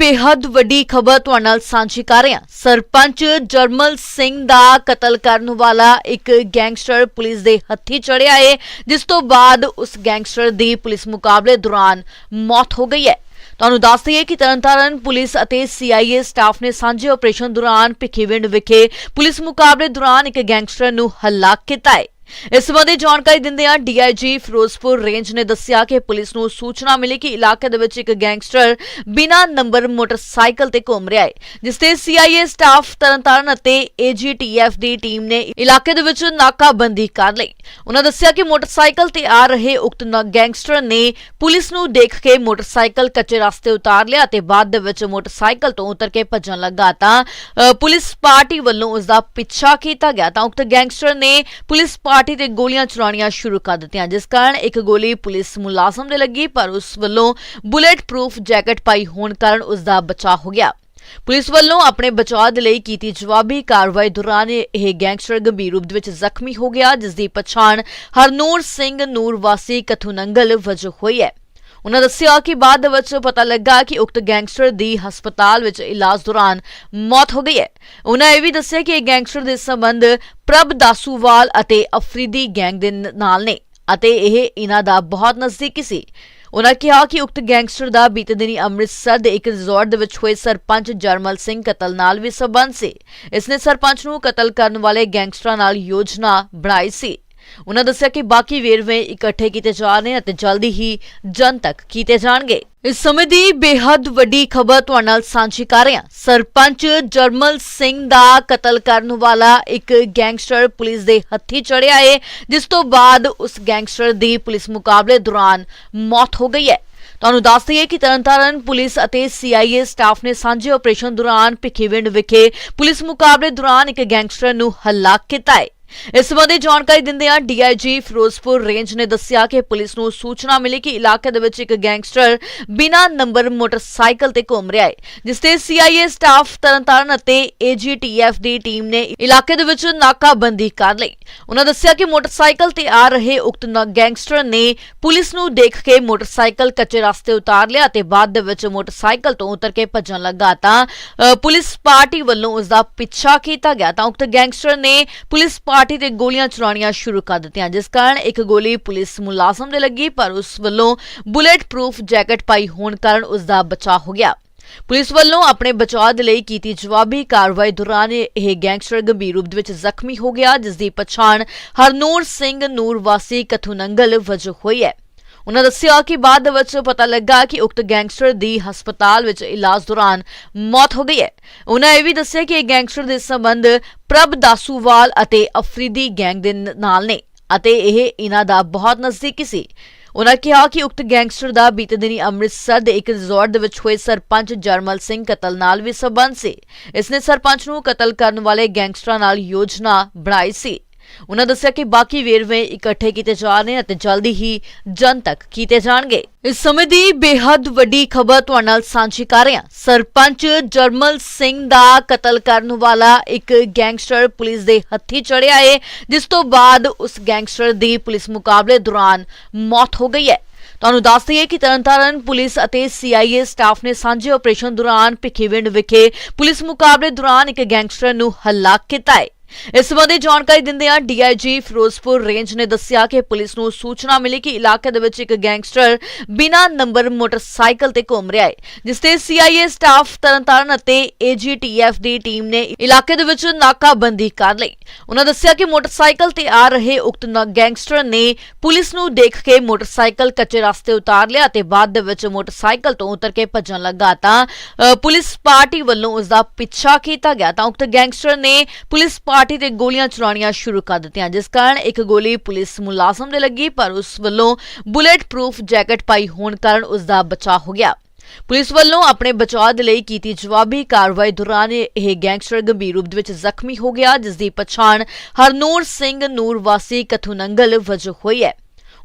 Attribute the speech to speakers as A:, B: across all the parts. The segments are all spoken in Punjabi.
A: ਬੇਹੱਦ ਵੱਡੀ ਖਬਰ ਤੁਹਾਡੇ ਨਾਲ ਸਾਂਝੀ ਕਰ ਰਹੇ ਹਾਂ। ਸਰਪੰਚ ਜਰਮਲ ਸਿੰਘ ਦਾ ਕਤਲ ਕਰਨ ਵਾਲਾ ਇੱਕ ਗੈਂਗਸਟਰ ਪੁਲਿਸ ਦੇ ਹੱਥੀ ਚੜਿਆ ਹੈ ਜਿਸ ਤੋਂ ਬਾਅਦ ਉਸ ਗੈਂਗਸਟਰ ਦੀ ਪੁਲਿਸ ਮੁਕਾਬਲੇ ਦੌਰਾਨ ਮੌਤ ਹੋ ਗਈ ਹੈ। ਤੁਹਾਨੂੰ ਦੱਸ ਦਈਏ ਕਿ ਤਰਨਤਾਰਨ ਪੁਲਿਸ ਅਤੇ ਸੀਆਈਏ ਸਟਾਫ ਨੇ ਸਾਂਝੇ ਆਪਰੇਸ਼ਨ ਦੌਰਾਨ ਭਿੱਖੀਵਿੰਡ ਵਿਖੇ ਪੁਲਿਸ ਮੁਕਾਬਲੇ ਦੌਰਾਨ ਇੱਕ ਗੈਂਗਸਟਰ ਨੂੰ ਹਲਾਕ ਕੀਤਾ ਹੈ। ਇਸ ਸੰਬੰਧੀ ਜਾਣਕਾਰੀ ਦਿੰਦਿਆਂ ਡੀਆਈਜੀ ਫਿਰੋਜ਼ਪੁਰ ਰੇਂਜ ਨੇ ਦੱਸਿਆ ਕਿ ਪੁਲਿਸ ਨੂੰ ਸੂਚਨਾ ਮਿਲੀ ਕਿ ਇਲਾਕੇ ਦੇ ਵਿੱਚ ਇੱਕ ਗੈਂਗਸਟਰ ਬਿਨਾਂ ਨੰਬਰ ਮੋਟਰਸਾਈਕਲ ਤੇ ਘੁੰਮ ਰਿਹਾ ਹੈ, ਜਿਸ ਤੇ ਸੀਆਈਏ ਸਟਾਫ ਤਰਨਤਾਰਨ ਅਤੇ ਏਜੀਟੀਐਫ ਦੀ ਟੀਮ ਨੇ ਇਲਾਕੇ ਦੇ ਵਿੱਚ ਨਾਕਾਬੰਦੀ ਕਰ ਲਈ। ਉਹਨਾਂ ਦੱਸਿਆ ਕਿ ਮੋਟਰਸਾਈਕਲ ਤੇ ਆ ਰਹੇ ਉਕਤ ਗੈਂਗਸਟਰ ਨੇ ਪੁਲਿਸ ਨੂੰ ਦੇਖ ਕੇ ਮੋਟਰਸਾਈਕਲ ਕੱਚੇ ਰਸਤੇ ਉਤਾਰ ਲਿਆ ਅਤੇ ਬਾਅਦ ਦੇ ਵਿੱਚ ਮੋਟਰਸਾਈਕਲ ਤੋਂ ਉਤਰ ਕੇ ਭੱਜਣ ਲੱਗਾ ਤਾਂ ਪੁਲਿਸ ਪਾਰਟੀ ਵੱਲੋਂ ਉਸ ਦਾ ਪਿੱਛਾ ਕੀਤਾ ਗਿਆ ਤਾਂ ਉਕਤ ਗੈਂਗਸਟਰ ਨੇ ਪੁਲਿਸ ਪਾਰਟੀ ਤੇ ਗੋਲੀਆਂ ਚਲਾਉਣੀਆਂ ਸ਼ੁਰੂ ਕਰ ਦਿੱਤੀਆਂ, ਜਿਸ ਕਾਰਨ ਇੱਕ ਗੋਲੀ ਪੁਲਿਸ ਮੁਲਾਜ਼ਮ ਦੇ ਲੱਗੀ, ਪਰ ਉਸ ਵੱਲੋਂ ਬੁਲੇਟ ਪ੍ਰੂਫ ਜੈਕਟ ਪਾਈ ਹੋਣ ਕਾਰਨ ਉਸ ਦਾ ਬਚਾਅ ਹੋ ਗਿਆ। ਪੁਲਿਸ ਵੱਲੋਂ ਆਪਣੇ ਬਚਾਅ ਦੇ ਲਈ ਕੀਤੀ ਜਵਾਬੀ ਕਾਰਵਾਈ ਦੌਰਾਨ ਇਹ ਗੈਂਗਸਟਰ ਗੰਭੀਰ ਰੂਪ ਵਿੱਚ ਜ਼ਖਮੀ ਹੋ ਗਿਆ, ਜਿਸ ਦੀ ਪਛਾਣ ਹਰਨੂਰ ਸਿੰਘ ਨੂਰ ਵਾਸੀ ਕਥੂਨੰਗਲ ਵਜੋਂ ਹੋਈ ਹੈ। ਉਹਨਾਂ ਦੱਸਿਆ ਕਿ ਬਾਅਦ ਵਿੱਚ ਪਤਾ ਲੱਗਾ ਕਿ ਉਕਤ ਗੈਂਗਸਟਰ ਦੀ ਹਸਪਤਾਲ ਵਿੱਚ ਇਲਾਜ ਦੌਰਾਨ ਮੌਤ ਹੋ ਗਈ ਹੈ। ਉਹਨਾਂ ਇਹ ਵੀ ਦੱਸਿਆ ਕਿ ਇਹ ਗੈਂਗਸਟਰ ਦੇ ਸੰਬੰਧ ਪ੍ਰਭ ਦਾਸੂਵਾਲ ਅਤੇ ਅਫਰੀਦੀ ਗੈਂਗ ਦੇ ਨਾਲ ਨੇ ਅਤੇ ਇਹ ਇਹਨਾਂ ਦਾ ਬਹੁਤ ਨਜ਼ਦੀਕੀ ਸੀ। ਉਹਨਾਂ ਕਿਹਾ ਕਿ ਉਕਤ ਗੈਂਗਸਟਰ ਦਾ ਬੀਤੇ ਦਿਨੀ ਅੰਮ੍ਰਿਤਸਰ ਦੇ ਇੱਕ ਰਿਜ਼ੋਰਟ ਦੇ ਵਿੱਚ ਹੋਏ ਸਰਪੰਚ ਜਰਮਲ ਸਿੰਘ ਕਤਲ ਨਾਲ ਵੀ ਸਬੰਧ ਸੀ। ਇਸ ਨੇ ਸਰਪੰਚ ਨੂੰ ਕਤਲ ਕਰਨ ਵਾਲੇ ਗੈਂਗਸਟਰਾਂ ਨਾਲ ਯੋਜਨਾ ਬਣਾਈ ਸੀ। ਉਹਨਾਂ ਦੱਸਿਆ ਕਿ ਬਾਕੀ ਵੇਰਵੇ ਇਕੱਠੇ ਕੀਤੇ ਜਾ ਰਹੇ ਅਤੇ ਜਲਦੀ ਹੀ ਜਨ ਤੱਕ ਕੀਤੇ ਜਾਣਗੇ। ਇਸ ਸਮੇਂ ਦੀ ਬੇਹੱਦ ਵੱਡੀ ਖਬਰ ਤੁਹਾਡੇ ਨਾਲ ਸਾਂਝੀ ਕਰ ਰਹੇ ਹਾਂ। ਸਰਪੰਚ ਜਰਮਲ ਸਿੰਘ ਦਾ ਕਤਲ ਕਰਨ ਵਾਲਾ ਇੱਕ ਗੈਂਗਸਟਰ ਪੁਲਿਸ ਦੇ ਹੱਥੀ ਚੜਿਆ ਹੈ ਜਿਸ ਤੋਂ ਬਾਅਦ ਉਸ ਗੈਂਗਸਟਰ ਦੀ ਪੁਲਿਸ ਮੁਕਾਬਲੇ ਦੌਰਾਨ ਮੌਤ ਹੋ ਗਈ ਹੈ। ਤੁਹਾਨੂੰ ਦੱਸ ਦਈਏ ਕਿ ਤਰਨਤਾਰਨ ਪੁਲਿਸ ਅਤੇ ਸੀਆਈਏ ਸਟਾਫ ਨੇ ਸਾਂਝੇ ਆਪਰੇਸ਼ਨ ਦੌਰਾਨ ਭਿੱਖੀਵਿੰਡ ਵਿਖੇ ਪੁਲਿਸ ਮੁਕਾਬਲੇ ਦੌਰਾਨ ਇੱਕ ਗੈਂਗਸਟਰ ਨੂੰ ਹਲਾਕ ਕੀਤਾ ਹੈ। ਇਸ ਸੰਬੰਧੀ ਜਾਣਕਾਰੀ ਦਿੰਦਿਆਂ ਡੀਆਈਜੀ ਫਿਰੋਜ਼ਪੁਰ ਰੇਂਜ ਨੇ ਦੱਸਿਆ ਕਿ ਪੁਲਿਸ ਨੂੰ ਸੂਚਨਾ ਮਿਲੀ ਕਿ ਇਲਾਕੇ ਦੇ ਵਿੱਚ ਇੱਕ ਗੈਂਗਸਟਰ ਬਿਨਾਂ ਨੰਬਰ ਮੋਟਰਸਾਈਕਲ ਤੇ ਘੁੰਮ ਰਿਹਾ ਹੈ, ਜਿਸ ਤੇ ਸੀਆਈਏ ਸਟਾਫ ਤਰਨਤਾਰਨ ਅਤੇ ਏਜੀਟੀਐਫ ਦੀ ਟੀਮ ਨੇ ਇਲਾਕੇ ਦੇ ਵਿੱਚ ਨਾਕਾਬੰਦੀ ਕਰ ਲਈ। ਉਹਨਾਂ ਦੱਸਿਆ ਕਿ ਮੋਟਰਸਾਈਕਲ ਤੇ ਆ ਰਹੇ ਉਕਤ ਗੈਂਗਸਟਰ ਨੇ ਪੁਲਿਸ ਨੂੰ ਦੇਖ ਕੇ ਮੋਟਰਸਾਈਕਲ ਕੱਚੇ ਰਸਤੇ ਉਤਾਰ ਲਿਆ ਅਤੇ ਬਾਅਦ ਦੇ ਵਿੱਚ ਮੋਟਰਸਾਈਕਲ ਤੋਂ ਉਤਰ ਕੇ ਭੱਜਣ ਲੱਗਾ ਤਾਂ ਪੁਲਿਸ ਪਾਰਟੀ ਵੱਲੋਂ ਉਸ ਦਾ ਪਿੱਛਾ ਕੀਤਾ ਗਿਆ ਤਾਂ ਉਕਤ ਗੈਂਗਸਟਰ ਨੇ ਪੁਲਿਸ ਪਾਰਟੀ ਤੇ ਗੋਲੀਆਂ ਚਲਾਉਣੀਆਂ ਸ਼ੁਰੂ ਕਰ ਦਿੱਤੀਆਂ, ਜਿਸ ਕਾਰਨ ਇੱਕ ਗੋਲੀ ਪੁਲਿਸ ਮੁਲਾਜ਼ਮ ਦੇ ਲੱਗੀ, ਪਰ ਉਸ ਵੱਲੋਂ ਬੁਲੇਟ ਪ੍ਰੂਫ ਜੈਕਟ ਪਾਈ ਹੋਣ ਕਾਰਨ ਉਸ ਦਾ ਬਚਾਅ ਹੋ ਗਿਆ। ਪੁਲਿਸ ਵੱਲੋਂ ਆਪਣੇ ਬਚਾਅ ਦੇ ਲਈ ਕੀਤੀ ਜਵਾਬੀ ਕਾਰਵਾਈ ਦੌਰਾਨ ਇਹ ਗੈਂਗਸਟਰ ਗੰਭੀਰ ਰੂਪ ਵਿੱਚ ਜ਼ਖਮੀ ਹੋ ਗਿਆ, ਜਿਸ ਦੀ ਪਛਾਣ ਹਰਨੂਰ ਸਿੰਘ ਨੂਰ ਵਾਸੀ ਕਥੂਨੰਗਲ ਵਜੋਂ ਹੋਈ ਹੈ। ਉਹਨਾਂ ਦੱਸਿਆ ਕਿ ਬਾਅਦ ਵਿੱਚ ਪਤਾ ਲੱਗਾ ਕਿ ਉਕਤ ਗੈਂਗਸਟਰ ਦੀ ਹਸਪਤਾਲ ਵਿੱਚ ਇਲਾਜ ਦੌਰਾਨ ਮੌਤ ਹੋ ਗਈ ਹੈ। ਉਹਨਾਂ ਇਹ ਵੀ ਦੱਸਿਆ ਕਿ ਇਹ ਗੈਂਗਸਟਰ ਦੇ ਸੰਬੰਧ ਪ੍ਰਭ ਦਾਸੂਵਾਲ ਅਤੇ ਅਫਰੀਦੀ ਗੈਂਗ ਦੇ ਨਾਲ ਨੇ ਅਤੇ ਇਹ ਇਹਨਾਂ ਦਾ ਬਹੁਤ ਨਜ਼ਦੀਕੀ ਸੀ। ਉਹਨਾਂ ਕਿਹਾ ਕਿ ਉਕਤ ਗੈਂਗਸਟਰ ਦਾ ਬੀਤੇ ਦਿਨੀ ਅੰਮ੍ਰਿਤਸਰ ਦੇ ਇੱਕ ਰਿਜ਼ੋਰਟ ਦੇ ਵਿੱਚ ਹੋਏ ਸਰਪੰਚ ਜਰਮਲ ਸਿੰਘ ਕਤਲ ਨਾਲ ਵੀ ਸਬੰਧ ਸੀ। ਇਸ ਨੇ ਸਰਪੰਚ ਨੂੰ ਕਤਲ ਕਰਨ ਵਾਲੇ ਗੈਂਗਸਟਰਾਂ ਨਾਲ ਯੋਜਨਾ ਬਣਾਈ ਸੀ। ਉਹਨਾਂ ਦੱਸਿਆ ਕਿ ਬਾਕੀ ਵੇਰਵੇ ਇਕੱਠੇ ਕੀਤੇ ਜਾ ਰਹੇ ਅਤੇ ਜਲਦੀ ਹੀ ਜਨ ਤੱਕ ਕੀਤੇ ਜਾਣਗੇ। ਇਸ ਸਮੇਂ ਦੀ ਬੇਹੱਦ ਵੱਡੀ ਖਬਰ ਤੁਹਾਡੇ ਨਾਲ ਸਾਂਝੀ ਕਰ ਰਹੇ ਹਾਂ। ਸਰਪੰਚ ਜਰਮਲ ਸਿੰਘ ਦਾ ਕਤਲ ਕਰਨ ਵਾਲਾ ਇੱਕ ਗੈਂਗਸਟਰ ਪੁਲਿਸ ਦੇ ਹੱਥੀ ਚੜਿਆ ਹੈ ਜਿਸ ਤੋਂ ਬਾਅਦ ਉਸ ਗੈਂਗਸਟਰ ਦੀ ਪੁਲਿਸ ਮੁਕਾਬਲੇ ਦੌਰਾਨ ਮੌਤ ਹੋ ਗਈ ਹੈ। ਤੁਹਾਨੂੰ ਦੱਸ ਦਈਏ ਕਿ ਤਰਨਤਾਰਨ ਪੁਲਿਸ ਅਤੇ ਸੀਆਈਏ ਸਟਾਫ ਨੇ ਸਾਂਝੇ ਆਪਰੇਸ਼ਨ ਦੌਰਾਨ ਭਿੱਖੀਵਿੰਡ ਵਿਖੇ ਪੁਲਿਸ ਮੁਕਾਬਲੇ ਦੌਰਾਨ ਇੱਕ ਗੈਂਗਸਟਰ ਨੂੰ ਹਲਾਕ ਕੀਤਾ ਹੈ। ਇਸ ਸੰਬੰਧੀ ਜਾਣਕਾਰੀ ਦਿੰਦਿਆਂ ਡੀਆਈਜੀ ਫਿਰੋਜ਼ਪੁਰ ਰੇਂਜ ਨੇ ਦੱਸਿਆ ਕਿ ਪੁਲਿਸ ਨੂੰ ਸੂਚਨਾ ਮਿਲੀ ਕਿ ਇਲਾਕੇ ਦੇ ਵਿੱਚ ਇੱਕ ਗੈਂਗਸਟਰ ਬਿਨਾਂ ਨੰਬਰ ਮੋਟਰਸਾਈਕਲ ਤੇ ਘੁੰਮ ਰਿਹਾ ਹੈ, ਜਿਸ ਤੇ ਸੀਆਈਏ ਸਟਾਫ ਤਰਨਤਾਰਨ ਅਤੇ ਏਜੀਟੀਐਫ ਦੀ ਟੀਮ ਨੇ ਇਲਾਕੇ ਦੇ ਵਿੱਚ ਨਾਕਾਬੰਦੀ ਕਰ ਲਈ। ਉਹਨਾਂ ਦੱਸਿਆ ਕਿ ਮੋਟਰਸਾਈਕਲ ਤੇ ਆ ਰਹੇ ਉਕਤ ਗੈਂਗਸਟਰ ਨੇ ਪੁਲਿਸ ਨੂੰ ਦੇਖ ਕੇ ਮੋਟਰਸਾਈਕਲ ਕੱਚੇ ਰਸਤੇ ਉਤਾਰ ਲਿਆ ਅਤੇ ਬਾਅਦ ਦੇ ਵਿੱਚ ਮੋਟਰਸਾਈਕਲ ਤੋਂ ਉਤਰ ਕੇ ਭੱਜਣ ਲੱਗਾ ਤਾਂ ਪੁਲਿਸ ਪਾਰਟੀ ਵੱਲੋਂ ਉਸ ਦਾ ਪਿੱਛਾ ਕੀਤਾ ਗਿਆ। ਤਾਂ ਉਕਤ ਗੈਂਗਸਟਰ ਨੇ ਪੁਲਿਸ ਪਾਰਟੀ ਤੇ ਗੋਲੀਆਂ ਚਲਾਉਣੀਆਂ ਸ਼ੁਰੂ ਕਰ ਦਿੱਤੀਆਂ, ਜਿਸ ਕਾਰਨ ਇੱਕ ਗੋਲੀ ਪੁਲਿਸ ਮੁਲਾਜ਼ਮ ਦੇ ਲੱਗੀ, ਪਰ ਉਸ ਵੱਲੋਂ ਬੁਲੇਟ ਪ੍ਰੂਫ ਜੈਕਟ ਪਾਈ ਹੋਣ ਕਾਰਨ ਉਸ ਦਾ ਬਚਾਅ ਹੋ ਗਿਆ। ਪੁਲਿਸ ਵੱਲੋਂ ਆਪਣੇ ਬਚਾਅ ਦੇ ਲਈ ਕੀਤੀ ਜਵਾਬੀ ਕਾਰਵਾਈ ਦੌਰਾਨ ਇਹ ਗੈਂਗਸਟਰ ਗੰਭੀਰ ਰੂਪ ਵਿੱਚ ਜ਼ਖਮੀ ਹੋ ਗਿਆ, ਜਿਸ ਦੀ ਪਛਾਣ ਹਰਨੂਰ ਸਿੰਘ ਨੂਰ ਵਾਸੀ ਕਥੂਨੰਗਲ ਵਜੋਂ ਹੋਈ ਹੈ।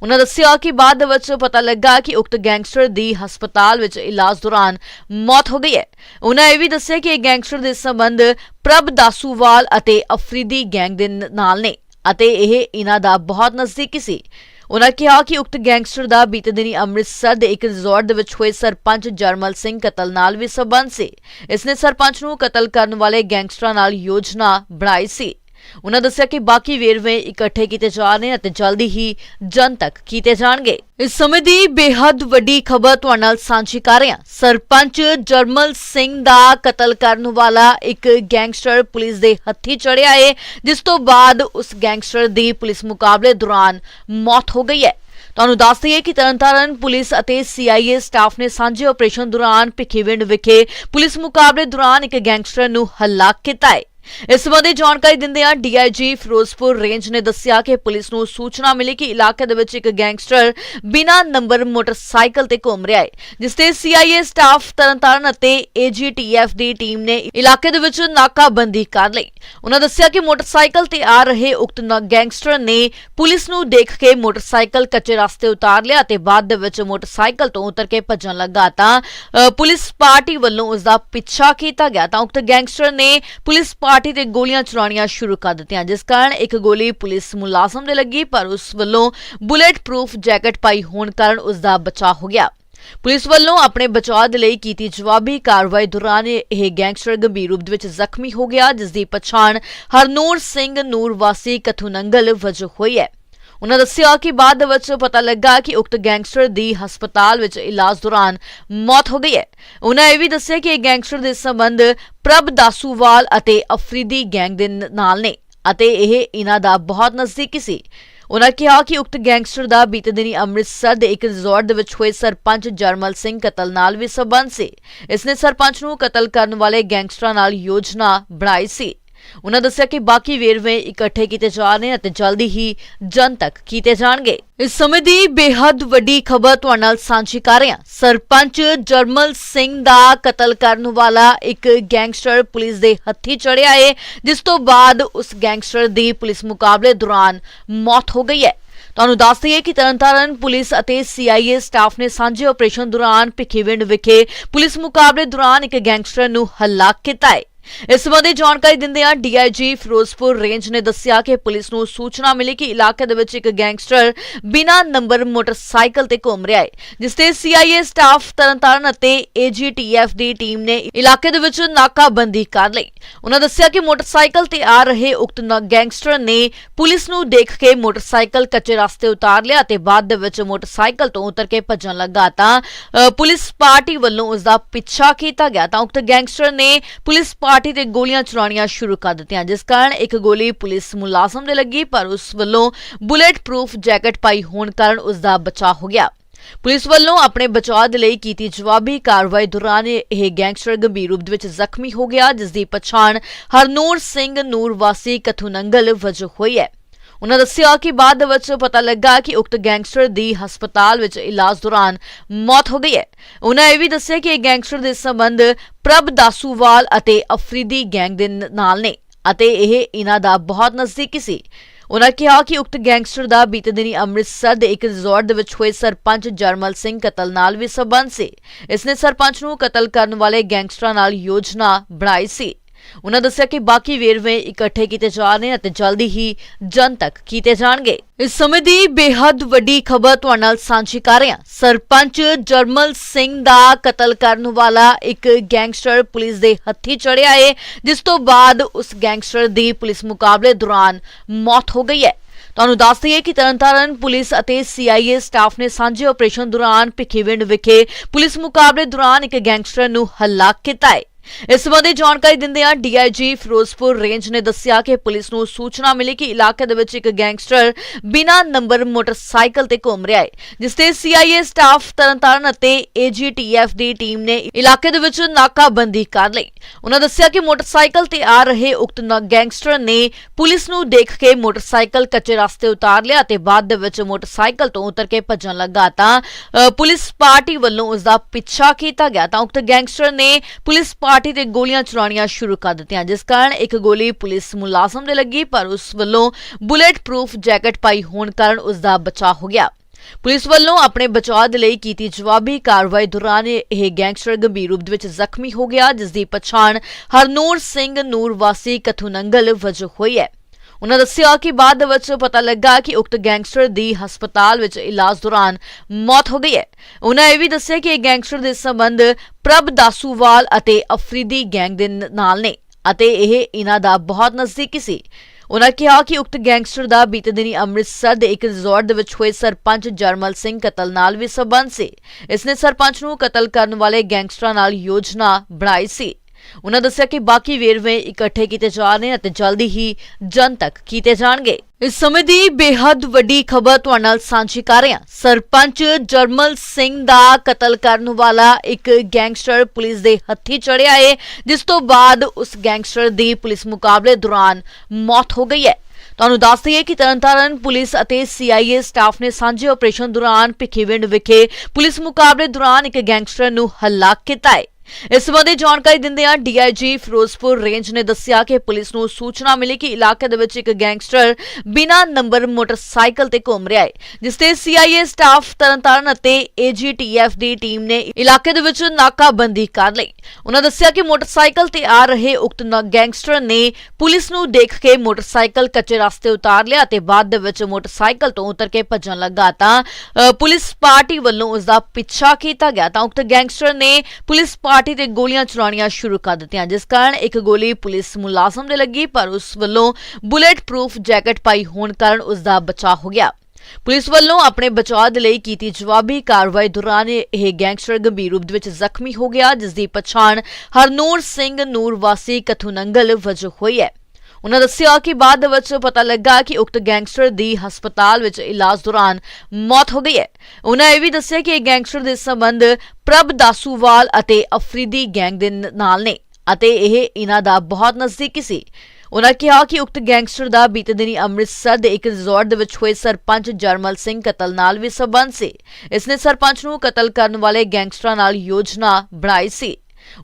A: ਉਹਨਾਂ ਦੱਸਿਆ ਕਿ ਬਾਅਦ ਵਿੱਚ ਪਤਾ ਲੱਗਾ ਕਿ ਉਕਤ ਗੈਂਗਸਟਰ ਦੀ ਹਸਪਤਾਲ ਵਿੱਚ ਇਲਾਜ ਦੌਰਾਨ ਮੌਤ ਹੋ ਗਈ ਹੈ। ਉਹਨਾਂ ਇਹ ਵੀ ਦੱਸਿਆ ਕਿ ਇਹ ਗੈਂਗਸਟਰ ਦੇ ਸੰਬੰਧ ਪ੍ਰਭ ਦਾਸੂਵਾਲ ਅਤੇ ਅਫਰੀਦੀ ਗੈਂਗ ਦੇ ਨਾਲ ਨੇ ਅਤੇ ਇਹ ਇਹਨਾਂ ਦਾ ਬਹੁਤ ਨਜ਼ਦੀਕੀ ਸੀ। ਉਨ੍ਹਾਂ ਕਿਹਾ ਕਿ ਉਕਤ ਗੈਂਗਸਟਰ ਦਾ ਬੀਤੇ ਦਿਨੀ ਅੰਮ੍ਰਿਤਸਰ ਦੇ ਇੱਕ ਰਿਜ਼ੋਰਟ ਦੇ ਵਿੱਚ ਹੋਏ ਸਰਪੰਚ ਜਰਮਲ ਸਿੰਘ ਕਤਲ ਨਾਲ ਵੀ ਸਬੰਧ ਸੀ। ਇਸ ਨੇ ਸਰਪੰਚ ਨੂੰ ਕਤਲ ਕਰਨ ਵਾਲੇ ਗੈਂਗਸਟਰਾਂ ਨਾਲ ਯੋਜਨਾ ਬਣਾਈ ਸੀ। ਉਨ੍ਹਾਂ ਦੱਸਿਆ ਕਿ ਬਾਕੀ ਵੇਰਵੇ ਇਕੱਠੇ ਕੀਤੇ ਜਾ ਰਹੇ ਹਨ ਅਤੇ ਜਲਦੀ ਹੀ ਜਨ ਤੱਕ ਕੀਤੇ ਜਾਣਗੇ। ਇਸ ਸਮੇਂ ਦੀ ਬੇहद ਵੱਡੀ ਖਬਰ ਤੁਹਾਡੇ ਨਾਲ ਸਾਂਝੀ ਕਰ ਰਹੇ ਹਾਂ। ਸਰਪੰਚ ਜਰਮਲ ਸਿੰਘ ਦਾ ਕਤਲ ਕਰਨ ਵਾਲਾ ਇੱਕ ਗੈਂਗਸਟਰ ਪੁਲਿਸ ਦੇ ਹੱਥੀ ਚੜਿਆ ਹੈ ਜਿਸ ਤੋਂ ਬਾਅਦ ਉਸ ਗੈਂਗਸਟਰ ਦੀ ਪੁਲਿਸ ਮੁਕਾਬਲੇ ਦੌਰਾਨ ਮੌਤ ਹੋ ਗਈ ਹੈ। ਤੁਹਾਨੂੰ ਦੱਸ ਦਈਏ ਕਿ ਤਰਨਤਾਰਨ ਪੁਲਿਸ ਅਤੇ ਸੀਆਈਏ ਸਟਾਫ ਨੇ ਸਾਂਝੇ ਆਪਰੇਸ਼ਨ ਦੌਰਾਨ ਭਿੱਖੀਵਿੰਡ ਵਿਖੇ ਪੁਲਿਸ ਮੁਕਾਬਲੇ ਦੌਰਾਨ ਇੱਕ ਗੈਂਗਸਟਰ ਨੂੰ ਹਲਾਕ ਕੀਤਾ ਹੈ। ਇਸ ਸੰਬੰਧੀ ਜਾਣਕਾਰੀ ਦਿੰਦਿਆਂ ਡੀਆਈਜੀ ਫਿਰੋਜ਼ਪੁਰ ਰੇਂਜ ਨੇ ਦੱਸਿਆ ਕਿ ਪੁਲਿਸ ਨੂੰ ਸੂਚਨਾ ਮਿਲੀ ਕਿ ਇਲਾਕੇ ਦੇ ਵਿੱਚ ਇੱਕ ਗੈਂਗਸਟਰ ਬਿਨਾਂ ਨੰਬਰ ਮੋਟਰਸਾਈਕਲ ਤੇ ਘੁੰਮ ਰਿਹਾ ਹੈ, ਜਿਸ ਤੇ ਸੀਆਈਏ ਸਟਾਫ ਤਰਨਤਾਰਨ ਅਤੇ ਏਜੀਟੀਐਫ ਦੀ ਟੀਮ ਨੇ ਇਲਾਕੇ ਦੇ ਵਿੱਚ ਨਾਕਾਬੰਦੀ ਕਰ ਲਈ। ਉਹਨਾਂ ਦੱਸਿਆ ਕਿ ਮੋਟਰਸਾਈਕਲ ਤੇ ਆ ਰਹੇ ਉਕਤ ਗੈਂਗਸਟਰ ਨੇ ਪੁਲਿਸ ਨੂੰ ਦੇਖ ਕੇ ਮੋਟਰਸਾਈਕਲ ਕੱਚੇ ਰਸਤੇ ਉਤਾਰ ਲਿਆ ਅਤੇ ਬਾਅਦ ਦੇ ਵਿੱਚ ਮੋਟਰਸਾਈਕਲ ਤੋਂ ਉਤਰ ਕੇ ਭੱਜਣ ਲੱਗਾ ਤਾਂ ਪੁਲਿਸ ਪਾਰਟੀ ਵੱਲੋਂ ਉਸ ਦਾ ਪਿੱਛਾ ਕੀਤਾ ਗਿਆ ਤਾਂ ਉਕਤ ਗੈਂਗਸਟਰ ਨੇ ਪੁਲਿਸ ਪਾਰਟੀ ਤੇ ਗੋਲੀਆਂ ਚਲਾਉਣੀਆਂ ਸ਼ੁਰੂ ਕਰ ਦਿੱਤੀਆਂ, ਜਿਸ ਕਾਰਨ ਇੱਕ ਗੋਲੀ ਪੁਲਿਸ ਮੁਲਾਜ਼ਮ ਦੇ ਲੱਗੀ, ਪਰ ਉਸ ਵੱਲੋਂ ਬੁਲੇਟ ਪ੍ਰੂਫ ਜੈਕਟ ਪਾਈ ਹੋਣ ਕਾਰਨ ਉਸ ਦਾ ਬਚਾਅ ਹੋ ਗਿਆ। ਪੁਲਿਸ ਵੱਲੋਂ ਆਪਣੇ ਬਚਾਅ ਦੇ ਲਈ ਕੀਤੀ ਜਵਾਬੀ ਕਾਰਵਾਈ ਦੌਰਾਨ ਇਹ ਗੈਂਗਸਟਰ ਗੰਭੀਰ ਰੂਪ ਵਿੱਚ ਜ਼ਖਮੀ ਹੋ ਗਿਆ, ਜਿਸ ਦੀ ਪਛਾਣ ਹਰਨੂਰ ਸਿੰਘ ਨੂਰ ਵਾਸੀ ਕਥੂਨੰਗਲ ਵਜੋਂ ਹੋਈ ਹੈ। ਉਹਨਾਂ ਦੱਸਿਆ ਕਿ ਬਾਅਦ ਵਿੱਚ ਪਤਾ ਲੱਗਾ ਕਿ ਉਕਤ ਗੈਂਗਸਟਰ ਦੀ ਹਸਪਤਾਲ ਵਿੱਚ ਇਲਾਜ ਦੌਰਾਨ ਮੌਤ ਹੋ ਗਈ ਹੈ। ਉਹਨਾਂ ਇਹ ਵੀ ਦੱਸਿਆ ਕਿ ਇਹ ਗੈਂਗਸਟਰ ਦੇ ਸੰਬੰਧ ਪ੍ਰਭ ਦਾਸੂਵਾਲ ਅਤੇ ਅਫਰੀਦੀ ਗੈਂਗ ਦੇ ਨਾਲ ਨੇ ਅਤੇ ਇਹ ਇਹਨਾਂ ਦਾ ਬਹੁਤ ਨਜ਼ਦੀਕੀ ਸੀ। ਉਹਨਾਂ ਕਿਹਾ ਕਿ ਉਕਤ ਗੈਂਗਸਟਰ ਦਾ ਬੀਤੇ ਦਿਨੀ ਅੰਮ੍ਰਿਤਸਰ ਦੇ ਇੱਕ ਰਿਜ਼ੋਰਟ ਦੇ ਵਿੱਚ ਹੋਏ ਸਰਪੰਚ ਜਰਮਲ ਸਿੰਘ ਕਤਲ ਨਾਲ ਵੀ ਸਬੰਧ ਸੀ। ਇਸ ਨੇ ਸਰਪੰਚ ਨੂੰ ਕਤਲ ਕਰਨ ਵਾਲੇ ਗੈਂਗਸਟਰਾਂ ਨਾਲ ਯੋਜਨਾ ਬਣਾਈ ਸੀ। ਉਹਨਾਂ ਦੱਸਿਆ ਕਿ ਬਾਕੀ ਵੇਰਵੇ ਇਕੱਠੇ ਕੀਤੇ ਜਾ ਰਹੇ ਹਨ ਅਤੇ ਜਲਦੀ ਹੀ ਜਨ ਤੱਕ ਕੀਤੇ ਜਾਣਗੇ। ਇਸ ਸਮੇਂ ਦੀ ਬੇहद ਵੱਡੀ ਖਬਰ ਤੁਹਾਡੇ ਨਾਲ ਸਾਂਝੀ ਕਰ ਰਹੇ ਹਾਂ। ਸਰਪੰਚ ਜਰਮਲ ਸਿੰਘ ਦਾ ਕਤਲ ਕਰਨ ਵਾਲਾ ਇੱਕ ਗੈਂਗਸਟਰ ਪੁਲਿਸ ਦੇ ਹੱਥੀ ਚੜਿਆ ਹੈ ਜਿਸ ਤੋਂ ਬਾਅਦ ਉਸ ਗੈਂਗਸਟਰ ਦੀ ਪੁਲਿਸ ਮੁਕਾਬਲੇ ਦੌਰਾਨ ਮੌਤ ਹੋ ਗਈ ਹੈ। ਤੁਹਾਨੂੰ ਦੱਸ ਦਈਏ ਕਿ ਤਰਨਤਾਰਨ ਪੁਲਿਸ ਅਤੇ ਸੀਆਈਏ ਸਟਾਫ ਨੇ ਸਾਂਝੇ ਆਪਰੇਸ਼ਨ ਦੌਰਾਨ ਭਿੱਖੀਵਿੰਡ ਵਿਖੇ ਪੁਲਿਸ ਮੁਕਾਬਲੇ ਦੌਰਾਨ ਇੱਕ ਗੈਂਗਸਟਰ ਨੂੰ ਹਲਾਕ ਕੀਤਾ ਹੈ। ਇਸ ਸੰਬੰਧੀ ਜਾਣਕਾਰੀ ਦਿੰਦਿਆਂ ਡੀਆਈਜੀ ਫਿਰੋਜ਼ਪੁਰ ਰੇਂਜ ਨੇ ਦੱਸਿਆ ਕਿ ਪੁਲਿਸ ਨੂੰ ਸੂਚਨਾ ਮਿਲੀ ਕਿ ਇਲਾਕੇ ਦੇ ਵਿੱਚ ਇੱਕ ਗੈਂਗਸਟਰ ਬਿਨਾਂ ਨੰਬਰ ਮੋਟਰਸਾਈਕਲ ਤੇ ਘੁੰਮ ਰਿਹਾ ਹੈ, ਜਿਸ ਤੇ ਸੀਆਈਏ ਸਟਾਫ ਤਰਨਤਾਰਨ ਅਤੇ ਏਜੀਟੀਐਫ ਦੀ ਟੀਮ ਨੇ ਇਲਾਕੇ ਦੇ ਵਿੱਚ ਨਾਕਾਬੰਦੀ ਕਰ ਲਈ। ਉਹਨਾਂ ਦੱਸਿਆ ਕਿ ਮੋਟਰਸਾਈਕਲ ਤੇ ਆ ਰਹੇ ਉਕਤ ਗੈਂਗਸਟਰ ਨੇ ਪੁਲਿਸ ਨੂੰ ਦੇਖ ਕੇ ਮੋਟਰਸਾਈਕਲ ਕੱਚੇ ਰਸਤੇ ਉਤਾਰ ਲਿਆ ਅਤੇ ਬਾਅਦ ਦੇ ਵਿੱਚ ਮੋਟਰਸਾਈਕਲ ਤੋਂ ਉਤਰ ਕੇ ਭੱਜਣ ਲੱਗਾ ਤਾਂ ਪੁਲਿਸ ਪਾਰਟੀ ਵੱਲੋਂ ਉਸ ਦਾ ਪਿੱਛਾ ਕੀਤਾ ਗਿਆ ਤਾਂ ਉਕਤ ਗੈਂਗਸਟਰ ਨੇ ਪੁਲਿਸ ਪਾਰਟੀ ਤੇ ਗੋਲੀਆਂ ਚਲਾਉਣੀਆਂ ਸ਼ੁਰੂ ਕਰ ਦਿੱਤੀਆਂ, ਜਿਸ ਕਾਰਨ ਇੱਕ ਗੋਲੀ ਪੁਲਿਸ ਮੁਲਾਜ਼ਮ ਦੇ ਲੱਗੀ, ਪਰ ਉਸ ਵੱਲੋਂ ਬੁਲੇਟ ਪ੍ਰੂਫ ਜੈਕਟ ਪਾਈ ਹੋਣ ਕਾਰਨ ਉਸ ਦਾ ਬਚਾਅ ਹੋ ਗਿਆ। ਪੁਲਿਸ ਵੱਲੋਂ ਆਪਣੇ ਬਚਾਅ ਦੇ ਲਈ ਕੀਤੀ ਜਵਾਬੀ ਕਾਰਵਾਈ ਦੌਰਾਨ ਇਹ ਗੈਂਗਸਟਰ ਗੰਭੀਰ ਰੂਪ ਵਿੱਚ ਜ਼ਖਮੀ ਹੋ ਗਿਆ, ਜਿਸ ਦੀ ਪਛਾਣ ਹਰਨੂਰ ਸਿੰਘ ਨੂਰ ਵਾਸੀ ਕਥੂਨੰਗਲ ਵਜੋਂ ਹੋਈ ਹੈ। ਉਹਨਾਂ ਦੱਸਿਆ ਕਿ ਬਾਅਦ ਵਿੱਚ ਪਤਾ ਲੱਗਾ ਕਿ ਉਕਤ ਗੈਂਗਸਟਰ ਦੀ ਹਸਪਤਾਲ ਵਿੱਚ ਇਲਾਜ ਦੌਰਾਨ ਮੌਤ ਹੋ ਗਈ ਹੈ। ਉਹਨਾਂ ਇਹ ਵੀ ਦੱਸਿਆ ਕਿ ਇਹ ਗੈਂਗਸਟਰ ਦੇ ਸੰਬੰਧ ਪ੍ਰਭ ਦਾਸੂਵਾਲ ਅਤੇ ਅਫਰੀਦੀ ਗੈਂਗ ਦੇ ਨਾਲ ਨੇ ਅਤੇ ਇਹ ਇਹਨਾਂ ਦਾ ਬਹੁਤ ਨਜ਼ਦੀਕੀ ਸੀ। ਉਹਨਾਂ ਕਿਹਾ ਕਿ ਉਕਤ ਗੈਂਗਸਟਰ ਦਾ ਬੀਤੇ ਦਿਨੀ ਅੰਮ੍ਰਿਤਸਰ ਦੇ ਇੱਕ ਰਿਜ਼ੋਰਟ ਦੇ ਵਿੱਚ ਹੋਏ ਸਰਪੰਚ ਜਰਮਲ ਸਿੰਘ ਕਤਲ ਨਾਲ ਵੀ ਸਬੰਧ ਸੀ। ਇਸ ਨੇ ਸਰਪੰਚ ਨੂੰ ਕਤਲ ਕਰਨ ਵਾਲੇ ਗੈਂਗਸਟਰਾਂ ਨਾਲ ਯੋਜਨਾ ਬਣਾਈ ਸੀ। ਉਹਨਾਂ ਦੱਸਿਆ ਕਿ ਬਾਕੀ ਵੇਰਵੇ ਇਕੱਠੇ ਕੀਤੇ ਜਾ ਰਹੇ ਹਨ ਅਤੇ ਜਲਦੀ ਹੀ ਜਨ ਤੱਕ ਕੀਤੇ ਜਾਣਗੇ। ਇਸ ਸਮੇਂ ਦੀ ਬੇहद ਵੱਡੀ ਖਬਰ ਤੁਹਾਡੇ ਨਾਲ ਸਾਂਝੀ ਕਰ ਰਹੇ ਹਾਂ। ਸਰਪੰਚ ਜਰਮਲ ਸਿੰਘ ਦਾ ਕਤਲ ਕਰਨ ਵਾਲਾ ਇੱਕ ਗੈਂਗਸਟਰ ਪੁਲਿਸ ਦੇ ਹੱਥੀ ਚੜਿਆ ਹੈ ਜਿਸ ਤੋਂ ਬਾਅਦ ਉਸ ਗੈਂਗਸਟਰ ਦੀ ਪੁਲਿਸ ਮੁਕਾਬਲੇ ਦੌਰਾਨ ਮੌਤ ਹੋ ਗਈ ਹੈ। ਤੁਹਾਨੂੰ ਦੱਸ ਦਈਏ ਕਿ ਤਰਨਤਾਰਨ ਪੁਲਿਸ ਅਤੇ ਸੀਆਈਏ ਸਟਾਫ ਨੇ ਸਾਂਝੇ ਆਪਰੇਸ਼ਨ ਦੌਰਾਨ ਭਿੱਖੀਵਿੰਡ ਵਿਖੇ ਪੁਲਿਸ ਮੁਕਾਬਲੇ ਦੌਰਾਨ ਇੱਕ ਗੈਂਗਸਟਰ ਨੂੰ ਹਲਾਕ ਕੀਤਾ ਹੈ। ਇਸ ਸੰਬੰਧੀ ਜਾਣਕਾਰੀ ਦਿੰਦਿਆਂ ਡੀਆਈਜੀ ਫਿਰੋਜ਼ਪੁਰ ਰੇਂਜ ਨੇ ਦੱਸਿਆ ਕਿ ਪੁਲਿਸ ਨੂੰ ਸੂਚਨਾ ਮਿਲੀ ਕਿ ਇਲਾਕੇ ਦੇ ਵਿੱਚ ਇੱਕ ਗੈਂਗਸਟਰ ਬਿਨਾਂ ਨੰਬਰ ਮੋਟਰਸਾਈਕਲ ਤੇ ਘੁੰਮ ਰਿਹਾ ਹੈ, ਜਿਸ ਤੇ ਸੀਆਈਏ ਸਟਾਫ ਤਰਨਤਾਰਨ ਅਤੇ ਏਜੀਟੀਐਫ ਦੀ ਟੀਮ ਨੇ ਇਲਾਕੇ ਦੇ ਵਿੱਚ ਨਾਕਾਬੰਦੀ ਕਰ ਲਈ। ਉਹਨਾਂ ਦੱਸਿਆ ਕਿ ਮੋਟਰਸਾਈਕਲ ਤੇ ਆ ਰਹੇ ਉਕਤ ਗੈਂਗਸਟਰ ਨੇ ਪੁਲਿਸ ਨੂੰ ਦੇਖ ਕੇ ਮੋਟਰਸਾਈਕਲ ਕੱਚੇ ਰਸਤੇ ਉਤਾਰ ਲਿਆ ਅਤੇ ਬਾਅਦ ਦੇ ਵਿੱਚ ਮੋਟਰਸਾਈਕਲ ਤੋਂ ਉਤਰ ਕੇ ਭੱਜਣ ਲੱਗਾ ਤਾਂ ਪੁਲਿਸ ਪਾਰਟੀ ਵੱਲੋਂ ਉਸ ਦਾ ਪਿੱਛਾ ਕੀਤਾ ਗਿਆ। ਤਾਂ ਉਕਤ ਗੈਂਗਸਟਰ ਨੇ ਪੁਲਿਸ ਪਾਰਟੀ ਤੇ ਗੋਲੀਆਂ ਚਲਾਉਣੀਆਂ ਸ਼ੁਰੂ ਕਰ ਦਿੱਤੀਆਂ, ਜਿਸ ਕਾਰਨ ਇੱਕ ਗੋਲੀ ਪੁਲਿਸ ਮੁਲਾਜ਼ਮ ਦੇ ਲੱਗੀ, ਪਰ ਉਸ ਵੱਲੋਂ ਬੁਲੇਟ ਪ੍ਰੂਫ ਜੈਕਟ ਪਾਈ ਹੋਣ ਕਾਰਨ ਉਸ ਦਾ ਬਚਾਅ ਹੋ ਗਿਆ। ਪੁਲਿਸ ਵੱਲੋਂ ਆਪਣੇ ਬਚਾਅ ਦੇ ਲਈ ਕੀਤੀ ਜਵਾਬੀ ਕਾਰਵਾਈ ਦੌਰਾਨ ਇਹ ਗੈਂਗਸਟਰ ਗੰਭੀਰ ਰੂਪ ਵਿੱਚ ਜ਼ਖਮੀ ਹੋ ਗਿਆ, ਜਿਸ ਦੀ ਪਛਾਣ ਹਰਨੂਰ ਸਿੰਘ ਨੂਰ ਵਾਸੀ ਕਥੂਨੰਗਲ ਵਜੋਂ ਹੋਈ ਹੈ। ਉਹਨਾਂ ਦੱਸਿਆ ਕਿ ਬਾਅਦ ਵਿੱਚ ਪਤਾ ਲੱਗਾ ਕਿ ਉਕਤ ਗੈਂਗਸਟਰ ਦੀ ਹਸਪਤਾਲ ਵਿੱਚ ਇਲਾਜ ਦੌਰਾਨ ਮੌਤ ਹੋ ਗਈ ਹੈ। ਉਹਨਾਂ ਇਹ ਵੀ ਦੱਸਿਆ ਕਿ ਇਹ ਗੈਂਗਸਟਰ ਦੇ ਸੰਬੰਧ ਪ੍ਰਭ ਦਾਸੂਵਾਲ ਅਤੇ ਅਫਰੀਦੀ ਗੈਂਗ ਦੇ ਨਾਲ ਨੇ ਅਤੇ ਇਹ ਇਹਨਾਂ ਦਾ ਬਹੁਤ ਨਜ਼ਦੀਕੀ ਸੀ। ਉਹਨਾਂ ਕਿਹਾ ਕਿ ਉਕਤ ਗੈਂਗਸਟਰ ਦਾ ਬੀਤੇ ਦਿਨੀ ਅੰਮ੍ਰਿਤਸਰ ਦੇ ਇੱਕ ਰਿਜ਼ੋਰਟ ਦੇ ਵਿੱਚ ਹੋਏ ਸਰਪੰਚ ਜਰਮਲ ਸਿੰਘ ਕਤਲ ਨਾਲ ਵੀ ਸਬੰਧ ਸੀ। ਇਸ ਨੇ ਸਰਪੰਚ ਨੂੰ ਕਤਲ ਕਰਨ ਵਾਲੇ ਗੈਂਗਸਟਰਾਂ ਨਾਲ ਯੋਜਨਾ ਬਣਾਈ ਸੀ। ਉਹਨਾਂ ਦੱਸਿਆ ਕਿ ਬਾਕੀ ਵੇਰਵੇ ਇਕੱਠੇ ਕੀਤੇ ਜਾ ਰਹੇ ਨੇ ਅਤੇ ਜਲਦੀ ਹੀ ਜਨ ਤੱਕ ਕੀਤੇ ਜਾਣਗੇ। ਇਸ ਸਮੇਂ ਦੀ ਬੇहद ਵੱਡੀ ਖਬਰ ਤੁਹਾਡੇ ਨਾਲ ਸਾਂਝੀ ਕਰ ਰਹੇ ਹਾਂ। ਸਰਪੰਚ ਜਰਮਲ ਸਿੰਘ ਦਾ ਕਤਲ ਕਰਨ ਵਾਲਾ ਇੱਕ ਗੈਂਗਸਟਰ ਪੁਲਿਸ ਦੇ ਹੱਥੀ ਚੜਿਆ ਹੈ, ਜਿਸ ਤੋਂ ਬਾਅਦ ਉਸ ਗੈਂਗਸਟਰ ਦੀ ਪੁਲਿਸ ਮੁਕਾਬਲੇ ਦੌਰਾਨ ਮੌਤ ਹੋ ਗਈ ਹੈ। ਤੁਹਾਨੂੰ ਦੱਸ ਦਈਏ ਕਿ ਤਰਨਤਾਰਨ ਪੁਲਿਸ ਅਤੇ ਸੀਆਈਏ ਸਟਾਫ ਨੇ ਸਾਂਝੇ ਆਪਰੇਸ਼ਨ ਦੌਰਾਨ ਭਿੱਖੀਵਿੰਡ ਵਿਖੇ ਪੁਲਿਸ ਮੁਕਾਬਲੇ ਦੌਰਾਨ ਇੱਕ ਗੈਂਗਸਟਰ ਨੂੰ ਹਲਾਕ ਕੀਤਾ ਹੈ। ਇਸ ਸੰਬੰਧੀ ਜਾਣਕਾਰੀ ਦਿੰਦਿਆਂ ਡੀਆਈਜੀ ਫਿਰੋਜ਼ਪੁਰ ਰੇਂਜ ਨੇ ਦੱਸਿਆ ਕਿ ਪੁਲਿਸ ਨੂੰ ਸੂਚਨਾ ਮਿਲੀ ਕਿ ਇਲਾਕੇ ਦੇ ਵਿੱਚ ਇੱਕ ਗੈਂਗਸਟਰ ਬਿਨਾਂ ਨੰਬਰ ਮੋਟਰਸਾਈਕਲ ਤੇ ਘੁੰਮ ਰਿਹਾ ਹੈ, ਜਿਸ ਤੇ ਸੀਆਈਏ ਸਟਾਫ ਤਰਨਤਾਰਨ ਅਤੇ ਏਜੀਟੀਐਫ ਦੀ ਟੀਮ ਨੇ ਇਲਾਕੇ ਦੇ ਵਿੱਚ ਨਾਕਾਬੰਦੀ ਕਰ ਲਈ। ਉਹਨਾਂ ਦੱਸਿਆ ਕਿ ਮੋਟਰਸਾਈਕਲ ਤੇ ਆ ਰਹੇ ਉਕਤ ਗੈਂਗਸਟਰ ਨੇ ਪੁਲਿਸ ਨੂੰ ਦੇਖ ਕੇ ਮੋਟਰਸਾਈਕਲ ਕੱਚੇ ਰਸਤੇ ਉਤਾਰ ਲਿਆ ਤੇ ਬਾਅਦ ਦੇ ਵਿੱਚ ਮੋਟਰਸਾਈਕਲ ਤੋਂ ਉਤਰ ਕੇ ਭੱਜਣ ਲੱਗਾ ਤਾਂ ਪੁਲਿਸ ਪਾਰਟੀ ਵੱਲੋਂ ਉਸ ਦਾ ਪਿੱਛਾ ਕੀਤਾ ਗਿਆ ਤਾਂ ਉਕਤ ਗੈਂਗਸਟਰ ਨੇ ਪੁਲਿਸ ਪਾਰਟੀ ਤੇ ਗੋਲੀਆਂ ਚਲਾਉਣੀਆਂ ਸ਼ੁਰੂ ਕਰ ਦਿੱਤੀਆਂ, ਜਿਸ ਕਾਰਨ ਇੱਕ ਗੋਲੀ ਪੁਲਿਸ ਮੁਲਾਜ਼ਮ ਦੇ ਲੱਗੀ, ਪਰ ਉਸ ਵੱਲੋਂ ਬੁਲੇਟ ਪ੍ਰੂਫ ਜੈਕਟ ਪਾਈ ਹੋਣ ਕਾਰਨ ਉਸ ਦਾ ਬਚਾਅ ਹੋ ਗਿਆ। ਪੁਲਿਸ ਵੱਲੋਂ ਆਪਣੇ ਬਚਾਅ ਦੇ ਲਈ ਕੀਤੀ ਜਵਾਬੀ ਕਾਰਵਾਈ ਦੌਰਾਨ ਇਹ ਗੈਂਗਸਟਰ ਗੰਭੀਰ ਰੂਪ ਵਿੱਚ ਜ਼ਖਮੀ ਹੋ ਗਿਆ, ਜਿਸ ਦੀ ਪਛਾਣ ਹਰਨੂਰ ਸਿੰਘ ਨੂਰ ਵਾਸੀ ਕਥੂਨੰਗਲ ਵਜੋਂ ਹੋਈ ਹੈ। ਉਹਨਾਂ ਦੱਸਿਆ ਕਿ ਬਾਅਦ ਦੇ ਵਿੱਚ ਪਤਾ ਲੱਗਾ ਕਿ ਉਕਤ ਗੈਂਗਸਟਰ ਦੀ ਹਸਪਤਾਲ ਵਿੱਚ ਇਲਾਜ ਦੌਰਾਨ ਮੌਤ ਹੋ ਗਈ ਹੈ। ਉਹਨਾਂ ਇਹ ਵੀ ਦੱਸਿਆ ਕਿ ਇਹ ਗੈਂਗਸਟਰ ਦੇ ਸੰਬੰਧ ਪ੍ਰਭ ਦਾਸੂਵਾਲ ਅਤੇ ਅਫਰੀਦੀ ਗੈਂਗ ਦੇ ਨਾਲ ਨੇ ਅਤੇ ਇਹ ਇਹਨਾਂ ਦਾ ਬਹੁਤ ਨਜ਼ਦੀਕੀ ਸੀ। ਉਹਨਾਂ ਕਿਹਾ ਕਿ ਉਕਤ ਗੈਂਗਸਟਰ ਦਾ ਬੀਤੇ ਦਿਨੀ ਅੰਮ੍ਰਿਤਸਰ ਦੇ ਇੱਕ ਰਿਜ਼ੋਰਟ ਦੇ ਵਿੱਚ ਹੋਏ ਸਰਪੰਚ ਜਰਮਲ ਸਿੰਘ ਕਤਲ ਨਾਲ ਵੀ ਸਬੰਧ ਸੀ। ਇਸ ਨੇ ਸਰਪੰਚ ਨੂੰ ਕਤਲ ਕਰਨ ਵਾਲੇ ਗੈਂਗਸਟਰਾਂ ਨਾਲ ਯੋਜਨਾ ਬਣਾਈ ਸੀ।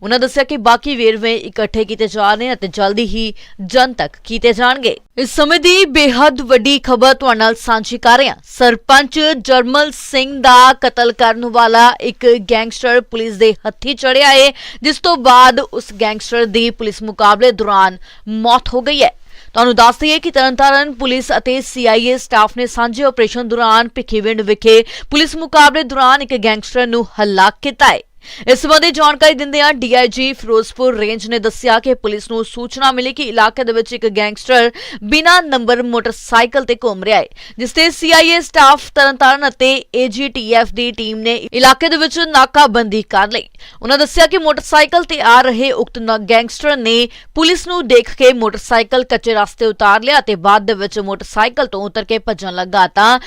A: ਉਹਨਾਂ ਦੱਸਿਆ ਕਿ ਬਾਕੀ ਵੇਰਵੇ ਇਕੱਠੇ ਕੀਤੇ ਜਾ ਰਹੇ ਅਤੇ ਜਲਦੀ ਹੀ ਜਨ ਤੱਕ ਕੀਤੇ ਜਾਣਗੇ। ਇਸ ਸਮੇਂ ਦੀ ਬੇहद ਵੱਡੀ ਖਬਰ ਤੁਹਾਡੇ ਨਾਲ ਸਾਂਝੀ ਕਰ ਰਹੇ ਹਾਂ। ਸਰਪੰਚ ਜਰਮਲ ਸਿੰਘ ਦਾ ਕਤਲ ਕਰਨ ਵਾਲਾ ਇੱਕ ਗੈਂਗਸਟਰ ਪੁਲਿਸ ਦੇ ਹੱਥੀ ਚੜਿਆ ਹੈ, ਜਿਸ ਤੋਂ ਬਾਅਦ ਉਸ ਗੈਂਗਸਟਰ ਦੀ ਪੁਲਿਸ ਮੁਕਾਬਲੇ ਦੌਰਾਨ ਮੌਤ ਹੋ ਗਈ ਹੈ। ਤੁਹਾਨੂੰ ਦੱਸ ਦਈਏ ਕਿ ਤਰਨਤਾਰਨ ਪੁਲਿਸ ਅਤੇ ਸੀਆਈਏ ਸਟਾਫ ਨੇ ਸਾਂਝੇ ਆਪਰੇਸ਼ਨ ਦੌਰਾਨ ਭਿੱਖੀਵਿੰਡ ਵਿਖੇ ਪੁਲਿਸ ਮੁਕਾਬਲੇ ਦੌਰਾਨ ਇੱਕ ਗੈਂਗਸਟਰ ਨੂੰ ਹਲਾਕ ਕੀਤਾ ਹੈ। ਇਸ ਸੰਬੰਧੀ ਜਾਣਕਾਰੀ ਦਿੰਦਿਆਂ ਡੀਆਈਜੀ ਫਿਰੋਜ਼ਪੁਰ ਰੇਂਜ ਨੇ ਦੱਸਿਆ ਕਿ ਪੁਲਿਸ ਨੂੰ ਸੂਚਨਾ ਮਿਲੀ ਕਿ ਇਲਾਕੇ ਦੇ ਵਿੱਚ ਇੱਕ ਗੈਂਗਸਟਰ ਬਿਨਾਂ ਨੰਬਰ ਮੋਟਰਸਾਈਕਲ ਤੇ ਘੁੰਮ ਰਿਹਾ ਹੈ, ਜਿਸ ਤੇ ਸੀਆਈਏ ਸਟਾਫ ਤਰਨਤਾਰਨ ਅਤੇ ਏਜੀਟੀਐਫ ਦੀ ਟੀਮ ਨੇ ਇਲਾਕੇ ਦੇ ਵਿੱਚ ਨਾਕਾਬੰਦੀ ਕਰ ਲਈ। ਉਹਨਾਂ ਦੱਸਿਆ ਕਿ ਮੋਟਰਸਾਈਕਲ ਤੇ ਆ ਰਹੇ ਉਕਤ ਗੈਂਗਸਟਰ ਨੇ ਪੁਲਿਸ ਨੂੰ ਦੇਖ ਕੇ ਮੋਟਰਸਾਈਕਲ ਕੱਚੇ ਰਸਤੇ ਉਤਾਰ ਲਿਆ ਤੇ ਬਾਅਦ ਦੇ ਵਿੱਚ ਮੋਟਰਸਾਈਕਲ ਤੋਂ ਉਤਰ ਕੇ ਭੱਜਣ ਲੱਗਾ ਤਾਂ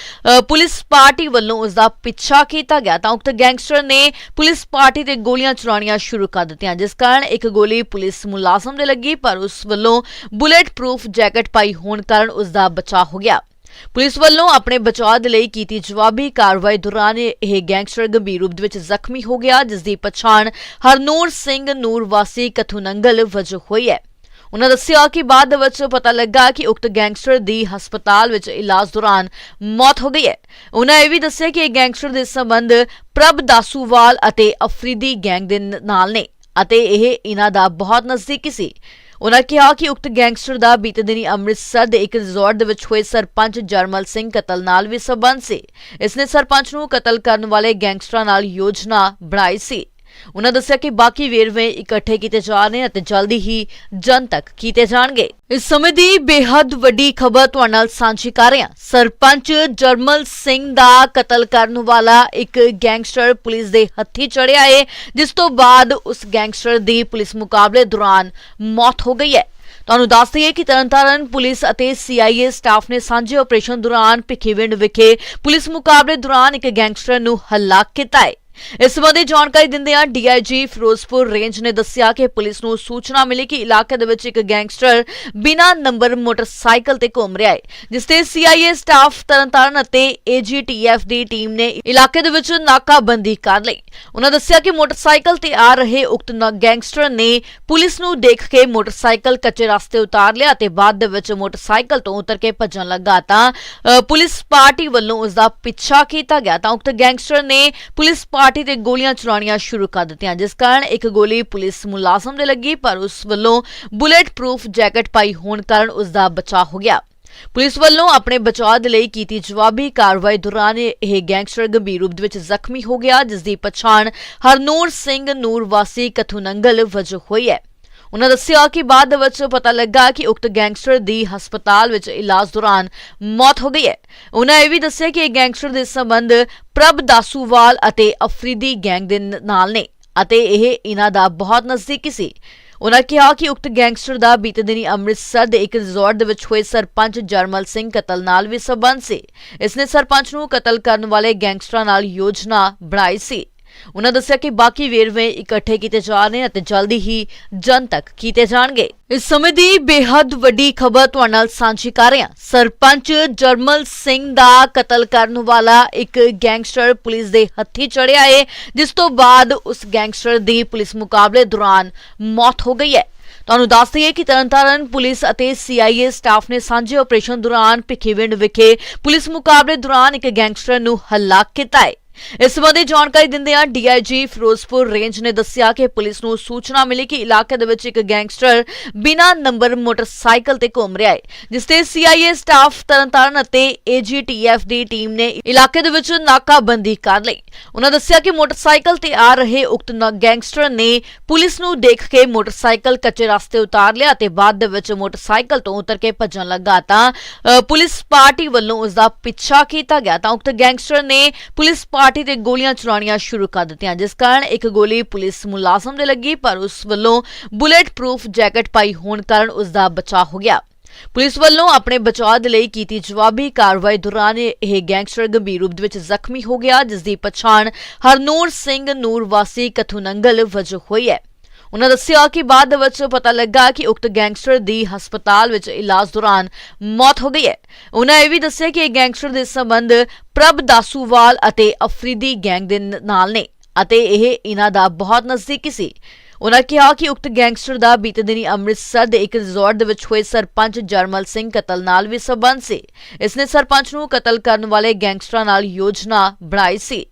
A: ਪੁਲਿਸ ਪਾਰਟੀ ਵੱਲੋਂ ਉਸ ਦਾ ਪਿੱਛਾ ਕੀਤਾ ਗਿਆ ਤਾਂ ਉਕਤ ਗੈਂਗਸਟਰ ਨੇ ਪੁਲਿਸ ਪਾਰਟੀ ਤੇ ਗੋਲੀਆਂ ਚਲਾਉਣੀਆਂ ਸ਼ੁਰੂ ਕਰ ਦਿੱਤੀਆਂ, ਜਿਸ ਕਾਰਨ ਇੱਕ ਗੋਲੀ ਪੁਲਿਸ ਮੁਲਾਜ਼ਮ ਦੇ ਲੱਗੀ, ਪਰ ਉਸ ਵੱਲੋਂ ਬੁਲੇਟ ਪ੍ਰੂਫ ਜੈਕਟ ਪਾਈ ਹੋਣ ਕਾਰਨ ਉਸ ਦਾ ਬਚਾਅ ਹੋ ਗਿਆ। ਪੁਲਿਸ ਵੱਲੋਂ ਆਪਣੇ ਬਚਾਅ ਦੇ ਲਈ ਕੀਤੀ ਜਵਾਬੀ ਕਾਰਵਾਈ ਦੌਰਾਨ ਇਹ ਗੈਂਗਸਟਰ ਗੰਭੀਰ ਰੂਪ ਵਿੱਚ ਜ਼ਖਮੀ ਹੋ ਗਿਆ, ਜਿਸ ਦੀ ਪਛਾਣ ਹਰਨੂਰ ਸਿੰਘ ਨੂਰ ਵਾਸੀ ਕਥੂਨੰਗਲ ਵਜੋਂ ਹੋਈ ਹੈ। ਉਹਨਾਂ ਦੱਸਿਆ ਕਿ ਬਾਅਦ ਦੇ ਵਿੱਚ ਪਤਾ ਲੱਗਾ ਕਿ ਉਕਤ ਗੈਂਗਸਟਰ ਦੀ ਹਸਪਤਾਲ ਵਿੱਚ ਇਲਾਜ ਦੌਰਾਨ ਮੌਤ ਹੋ ਗਈ ਹੈ। ਉਹਨਾਂ ਇਹ ਵੀ ਦੱਸਿਆ ਕਿ ਇਹ ਗੈਂਗਸਟਰ ਦੇ ਸੰਬੰਧ ਪ੍ਰਭ ਦਾਸੂਵਾਲ ਅਤੇ ਅਫਰੀਦੀ ਗੈਂਗ ਦੇ ਨਾਲ ਨੇ ਅਤੇ ਇਹ ਇਹਨਾਂ ਦਾ ਬਹੁਤ ਨਜ਼ਦੀਕੀ ਸੀ। ਉਹਨਾਂ ਕਿਹਾ ਕਿ ਉਕਤ ਗੈਂਗਸਟਰ ਦਾ ਬੀਤੇ ਦਿਨੀ ਅੰਮ੍ਰਿਤਸਰ ਦੇ ਇੱਕ ਰਿਜ਼ੋਰਟ ਦੇ ਵਿੱਚ ਹੋਏ ਸਰਪੰਚ ਜਰਮਲ ਸਿੰਘ ਕਤਲ ਨਾਲ ਵੀ ਸਬੰਧ ਸੀ। ਇਸ ਨੇ ਸਰਪੰਚ ਨੂੰ ਕਤਲ ਕਰਨ ਵਾਲੇ ਗੈਂਗਸਟਰਾਂ ਨਾਲ ਯੋਜਨਾ ਬਣਾਈ ਸੀ। ਉਹਨਾਂ ਦੱਸਿਆ ਕਿ ਬਾਕੀ ਵੇਰਵੇ ਇਕੱਠੇ ਕੀਤੇ ਜਾ ਰਹੇ ਅਤੇ ਜਲਦੀ ਹੀ ਜਨ ਤੱਕ ਕੀਤੇ ਜਾਣਗੇ। ਇਸ ਸਮੇਂ ਦੀ ਬੇਹੱਦ ਵੱਡੀ ਖਬਰ ਤੁਹਾਡੇ ਨਾਲ ਸਾਂਝੀ ਕਰ ਰਹੇ ਹਾਂ। ਸਰਪੰਚ ਜਰਮਲ ਸਿੰਘ ਦਾ ਕਤਲ ਕਰਨ ਵਾਲਾ ਇੱਕ ਗੈਂਗਸਟਰ ਪੁਲਿਸ ਦੇ ਹੱਥੀ ਚੜਿਆ ਹੈ ਜਿਸ ਤੋਂ ਬਾਅਦ ਉਸ ਗੈਂਗਸਟਰ ਦੀ ਪੁਲਿਸ ਮੁਕਾਬਲੇ ਦੌਰਾਨ ਮੌਤ ਹੋ ਗਈ ਹੈ। ਤੁਹਾਨੂੰ ਦੱਸ ਦਈਏ ਕਿ ਤਰਨਤਾਰਨ ਪੁਲਿਸ ਅਤੇ ਸੀਆਈਏ ਸਟਾਫ ਨੇ ਸਾਂਝੇ ਆਪਰੇਸ਼ਨ ਦੌਰਾਨ ਭਿੱਖੀਵਿੰਡ ਵਿਖੇ ਪੁਲਿਸ ਮੁਕਾਬਲੇ ਦੌਰਾਨ ਇੱਕ ਗੈਂਗਸਟਰ ਨੂੰ ਹਲਾਕ ਕੀਤਾ ਹੈ। ਇਸ ਸੰਬੰਧੀ ਜਾਣਕਾਰੀ ਦਿੰਦਿਆਂ ਡੀਆਈਜੀ ਫਿਰੋਜ਼ਪੁਰ ਰੇਂਜ ਨੇ ਦੱਸਿਆ ਕਿ ਪੁਲਿਸ ਨੂੰ ਸੂਚਨਾ ਮਿਲੀ ਕਿ ਇਲਾਕੇ ਦੇ ਵਿੱਚ ਇੱਕ ਗੈਂਗਸਟਰ ਬਿਨਾਂ ਨੰਬਰ ਮੋਟਰਸਾਈਕਲ ਤੇ ਘੁੰਮ ਰਿਹਾ ਹੈ, ਜਿਸ ਤੇ ਸੀਆਈਏ ਸਟਾਫ ਤਰਨਤਾਰਨ ਅਤੇ ਏਜੀਟੀਐਫ ਦੀ ਟੀਮ ਨੇ ਇਲਾਕੇ ਦੇ ਵਿੱਚ ਨਾਕਾਬੰਦੀ ਕਰ ਲਈ। ਉਹਨਾਂ ਦੱਸਿਆ ਕਿ ਮੋਟਰਸਾਈਕਲ ਤੇ ਆ ਰਹੇ ਉਕਤ ਗੈਂਗਸਟਰ ਨੇ ਪੁਲਿਸ ਨੂੰ ਦੇਖ ਕੇ ਮੋਟਰਸਾਈਕਲ ਕੱਚੇ ਰਸਤੇ ਉਤਾਰ ਲਿਆ ਤੇ ਬਾਅਦ ਦੇ ਵਿੱਚ ਮੋਟਰਸਾਈਕਲ ਤੋਂ ਉਤਰ ਕੇ ਭੱਜਣ ਲੱਗਾ ਤਾਂ ਪੁਲਿਸ ਪਾਰਟੀ ਵੱਲੋਂ ਉਸ ਦਾ ਪਿੱਛਾ ਕੀਤਾ ਗਿਆ ਤਾਂ ਉਕਤ ਗੈਂਗਸਟਰ ਨੇ ਪੁਲਿਸ ਪਾਰਟੀ ਤੇ ਗੋਲੀਆਂ ਚਲਾਉਣੀਆਂ ਸ਼ੁਰੂ ਕਰ ਦਿੱਤੀਆਂ, ਜਿਸ ਕਾਰਨ ਇੱਕ ਗੋਲੀ ਪੁਲਿਸ ਮੁਲਾਜ਼ਮ ਦੇ ਲੱਗੀ, ਪਰ ਉਸ ਵੱਲੋਂ ਬੁਲੇਟ ਪ੍ਰੂਫ ਜੈਕਟ ਪਾਈ ਹੋਣ ਕਾਰਨ ਉਸ ਦਾ ਬਚਾਅ ਹੋ ਗਿਆ। ਪੁਲਿਸ ਵੱਲੋਂ ਆਪਣੇ ਬਚਾਅ ਦੇ ਲਈ ਕੀਤੀ ਜਵਾਬੀ ਕਾਰਵਾਈ ਦੌਰਾਨ ਇਹ ਗੈਂਗਸਟਰ ਗੰਭੀਰ ਰੂਪ ਵਿੱਚ ਜ਼ਖਮੀ ਹੋ ਗਿਆ, ਜਿਸ ਦੀ ਪਛਾਣ ਹਰਨੂਰ ਸਿੰਘ ਨੂਰ ਵਾਸੀ ਕਥੂਨੰਗਲ ਵਜੋਂ ਹੋਈ ਹੈ। ਉਹਨਾਂ ਦੱਸਿਆ ਕਿ ਬਾਅਦ ਦੇ ਵਿੱਚ ਪਤਾ ਲੱਗਾ ਕਿ ਉਕਤ ਗੈਂਗਸਟਰ ਦੀ ਹਸਪਤਾਲ ਵਿੱਚ ਇਲਾਜ ਦੌਰਾਨ ਮੌਤ ਹੋ ਗਈ ਹੈ। ਉਹਨਾਂ ਇਹ ਵੀ ਦੱਸਿਆ ਕਿ ਇਹ ਗੈਂਗਸਟਰ ਦੇ ਸੰਬੰਧ ਪ੍ਰਭ ਦਾਸੂਵਾਲ ਅਤੇ ਅਫਰੀਦੀ ਗੈਂਗ ਦੇ ਨਾਲ ਨੇ ਅਤੇ ਇਹ ਇਹਨਾਂ ਦਾ ਬਹੁਤ ਨਜ਼ਦੀਕੀ ਸੀ। ਉਹਨਾਂ ਕਿਹਾ ਕਿ ਉਕਤ ਗੈਂਗਸਟਰ ਦਾ ਬੀਤੇ ਦਿਨੀ ਅੰਮ੍ਰਿਤਸਰ ਦੇ ਇੱਕ ਰਿਜ਼ੋਰਟ ਦੇ ਵਿੱਚ ਹੋਏ ਸਰਪੰਚ ਜਰਮਲ ਸਿੰਘ ਕਤਲ ਨਾਲ ਵੀ ਸਬੰਧ ਸੀ। ਇਸ ਨੇ ਸਰਪੰਚ ਨੂੰ ਕਤਲ ਕਰਨ ਵਾਲੇ ਗੈਂਗਸਟਰਾਂ ਨਾਲ ਯੋਜਨਾ ਬਣਾਈ ਸੀ। ਉਹਨਾਂ ਦੱਸਿਆ ਕਿ ਬਾਕੀ ਵੇਰਵੇ ਇਕੱਠੇ ਕੀਤੇ ਜਾ ਰਹੇ ਅਤੇ ਜਲਦੀ ਹੀ ਜਨ ਤੱਕ ਕੀਤੇ ਜਾਣਗੇ। ਇਸ ਸਮੇਂ ਦੀ ਬੇहद ਵੱਡੀ ਖਬਰ ਤੁਹਾਡੇ ਨਾਲ ਸਾਂਝੀ ਕਰ ਰਹੇ ਹਾਂ। ਸਰਪੰਚ ਜਰਮਲ ਸਿੰਘ ਦਾ ਕਤਲ ਕਰਨ ਵਾਲਾ ਇੱਕ ਗੈਂਗਸਟਰ ਪੁਲਿਸ ਦੇ ਹੱਥੀ ਚੜਿਆ ਹੈ ਜਿਸ ਤੋਂ ਬਾਅਦ ਉਸ ਗੈਂਗਸਟਰ ਦੀ ਪੁਲਿਸ ਮੁਕਾਬਲੇ ਦੌਰਾਨ ਮੌਤ ਹੋ ਗਈ ਹੈ। ਤੁਹਾਨੂੰ ਦੱਸ ਦਈਏ ਕਿ ਤਰਨਤਾਰਨ ਪੁਲਿਸ ਅਤੇ ਸੀਆਈਏ ਸਟਾਫ ਨੇ ਸਾਂਝੇ ਆਪਰੇਸ਼ਨ ਦੌਰਾਨ ਭਿੱਖੀਵਿੰਡ ਵਿਖੇ ਪੁਲਿਸ ਮੁਕਾਬਲੇ ਦੌਰਾਨ ਇੱਕ ਗੈਂਗਸਟਰ ਨੂੰ ਹਲਾਕ ਕੀਤਾ ਹੈ। ਇਸ ਸੰਬੰਧੀ ਜਾਣਕਾਰੀ ਦਿੰਦਿਆਂ ਡੀਆਈਜੀ ਫਿਰੋਜ਼ਪੁਰ ਰੇਂਜ ਨੇ ਦੱਸਿਆ ਕਿ ਪੁਲਿਸ ਨੂੰ ਸੂਚਨਾ ਮਿਲੀ ਕਿ ਇਲਾਕੇ ਦੇ ਵਿੱਚ ਇੱਕ ਗੈਂਗਸਟਰ ਬਿਨਾਂ ਨੰਬਰ ਮੋਟਰਸਾਈਕਲ ਤੇ ਘੁੰਮ ਰਿਹਾ ਹੈ, ਜਿਸ ਤੇ ਸੀਆਈਏ ਸਟਾਫ ਤਰਨਤਾਰਨ ਅਤੇ ਏਜੀਟੀਐਫ ਦੀ ਟੀਮ ਨੇ ਇਲਾਕੇ ਦੇ ਵਿੱਚ ਨਾਕਾਬੰਦੀ ਕਰ ਲਈ। ਉਹਨਾਂ ਦੱਸਿਆ ਕਿ ਮੋਟਰਸਾਈਕਲ ਤੇ ਆ ਰਹੇ ਉਕਤ ਗੈਂਗਸਟਰ ਨੇ ਪੁਲਿਸ ਨੂੰ ਦੇਖ ਕੇ ਮੋਟਰਸਾਈਕਲ ਕੱਚੇ ਰਸਤੇ ਉਤਾਰ ਲਿਆ ਤੇ ਬਾਅਦ ਦੇ ਵਿੱਚ ਮੋਟਰਸਾਈਕਲ ਤੋਂ ਉਤਰ ਕੇ ਭੱਜਣ ਲੱਗਾ ਤਾਂ ਪੁਲਿਸ ਪਾਰਟੀ ਵੱਲੋਂ ਉਸ ਦਾ ਪਿੱਛਾ ਕੀਤਾ ਗਿਆ ਤਾਂ ਉਕਤ ਗੈਂਗਸਟਰ ਨੇ ਪੁਲਿਸ ਪਾਰਟੀ ਤੇ ਗੋਲੀਆਂ ਚਲਾਉਣੀਆਂ ਸ਼ੁਰੂ ਕਰ ਦਿੱਤੀਆਂ, ਜਿਸ ਕਾਰਨ ਇੱਕ ਗੋਲੀ ਪੁਲਿਸ ਮੁਲਾਜ਼ਮ ਦੇ ਲੱਗੀ, ਪਰ ਉਸ ਵੱਲੋਂ ਬੁਲੇਟ ਪ੍ਰੂਫ ਜੈਕਟ ਪਾਈ ਹੋਣ ਕਾਰਨ ਉਸ ਦਾ ਬਚਾਅ ਹੋ ਗਿਆ। ਪੁਲਿਸ ਵੱਲੋਂ ਆਪਣੇ ਬਚਾਅ ਦੇ ਲਈ ਕੀਤੀ ਜਵਾਬੀ ਕਾਰਵਾਈ ਦੌਰਾਨ ਇਹ ਗੈਂਗਸਟਰ ਗੰਭੀਰ ਰੂਪ ਵਿੱਚ ਜ਼ਖਮੀ ਹੋ ਗਿਆ, ਜਿਸ ਦੀ ਪਛਾਣ ਹਰਨੂਰ ਸਿੰਘ ਨੂਰ ਵਾਸੀ ਕਥੂਨੰਗਲ ਵਜੋਂ ਹੋਈ ਹੈ। ਉਹਨਾਂ ਦੱਸਿਆ ਕਿ ਬਾਅਦ ਦੇ ਵਿੱਚ ਪਤਾ ਲੱਗਾ ਕਿ ਉਕਤ ਗੈਂਗਸਟਰ ਦੀ ਹਸਪਤਾਲ ਵਿੱਚ ਇਲਾਜ ਦੌਰਾਨ ਮੌਤ ਹੋ ਗਈ ਹੈ। ਉਹਨਾਂ ਇਹ ਵੀ ਦੱਸਿਆ ਕਿ ਇਹ ਗੈਂਗਸਟਰ ਦੇ ਸੰਬੰਧ ਪ੍ਰਭ ਦਾਸੂਵਾਲ ਅਤੇ ਅਫਰੀਦੀ ਗੈਂਗ ਦੇ ਨਾਲ ਨੇ ਅਤੇ ਇਹ ਇਹਨਾਂ ਦਾ ਬਹੁਤ ਨਜ਼ਦੀਕੀ ਸੀ। ਉਹਨਾਂ ਕਿਹਾ ਕਿ ਉਕਤ ਗੈਂਗਸਟਰ ਦਾ ਬੀਤੇ ਦਿਨੀ ਅੰਮ੍ਰਿਤਸਰ ਦੇ ਇੱਕ ਰਿਜ਼ੋਰਟ ਦੇ ਵਿੱਚ ਹੋਏ ਸਰਪੰਚ ਜਰਮਲ ਸਿੰਘ ਕਤਲ ਨਾਲ ਵੀ ਸਬੰਧ ਸੀ। ਇਸ ਨੇ ਸਰਪੰਚ ਨੂੰ ਕਤਲ ਕਰਨ ਵਾਲੇ ਗੈਂਗਸਟਰਾਂ ਨਾਲ ਯੋਜਨਾ ਬਣਾਈ ਸੀ।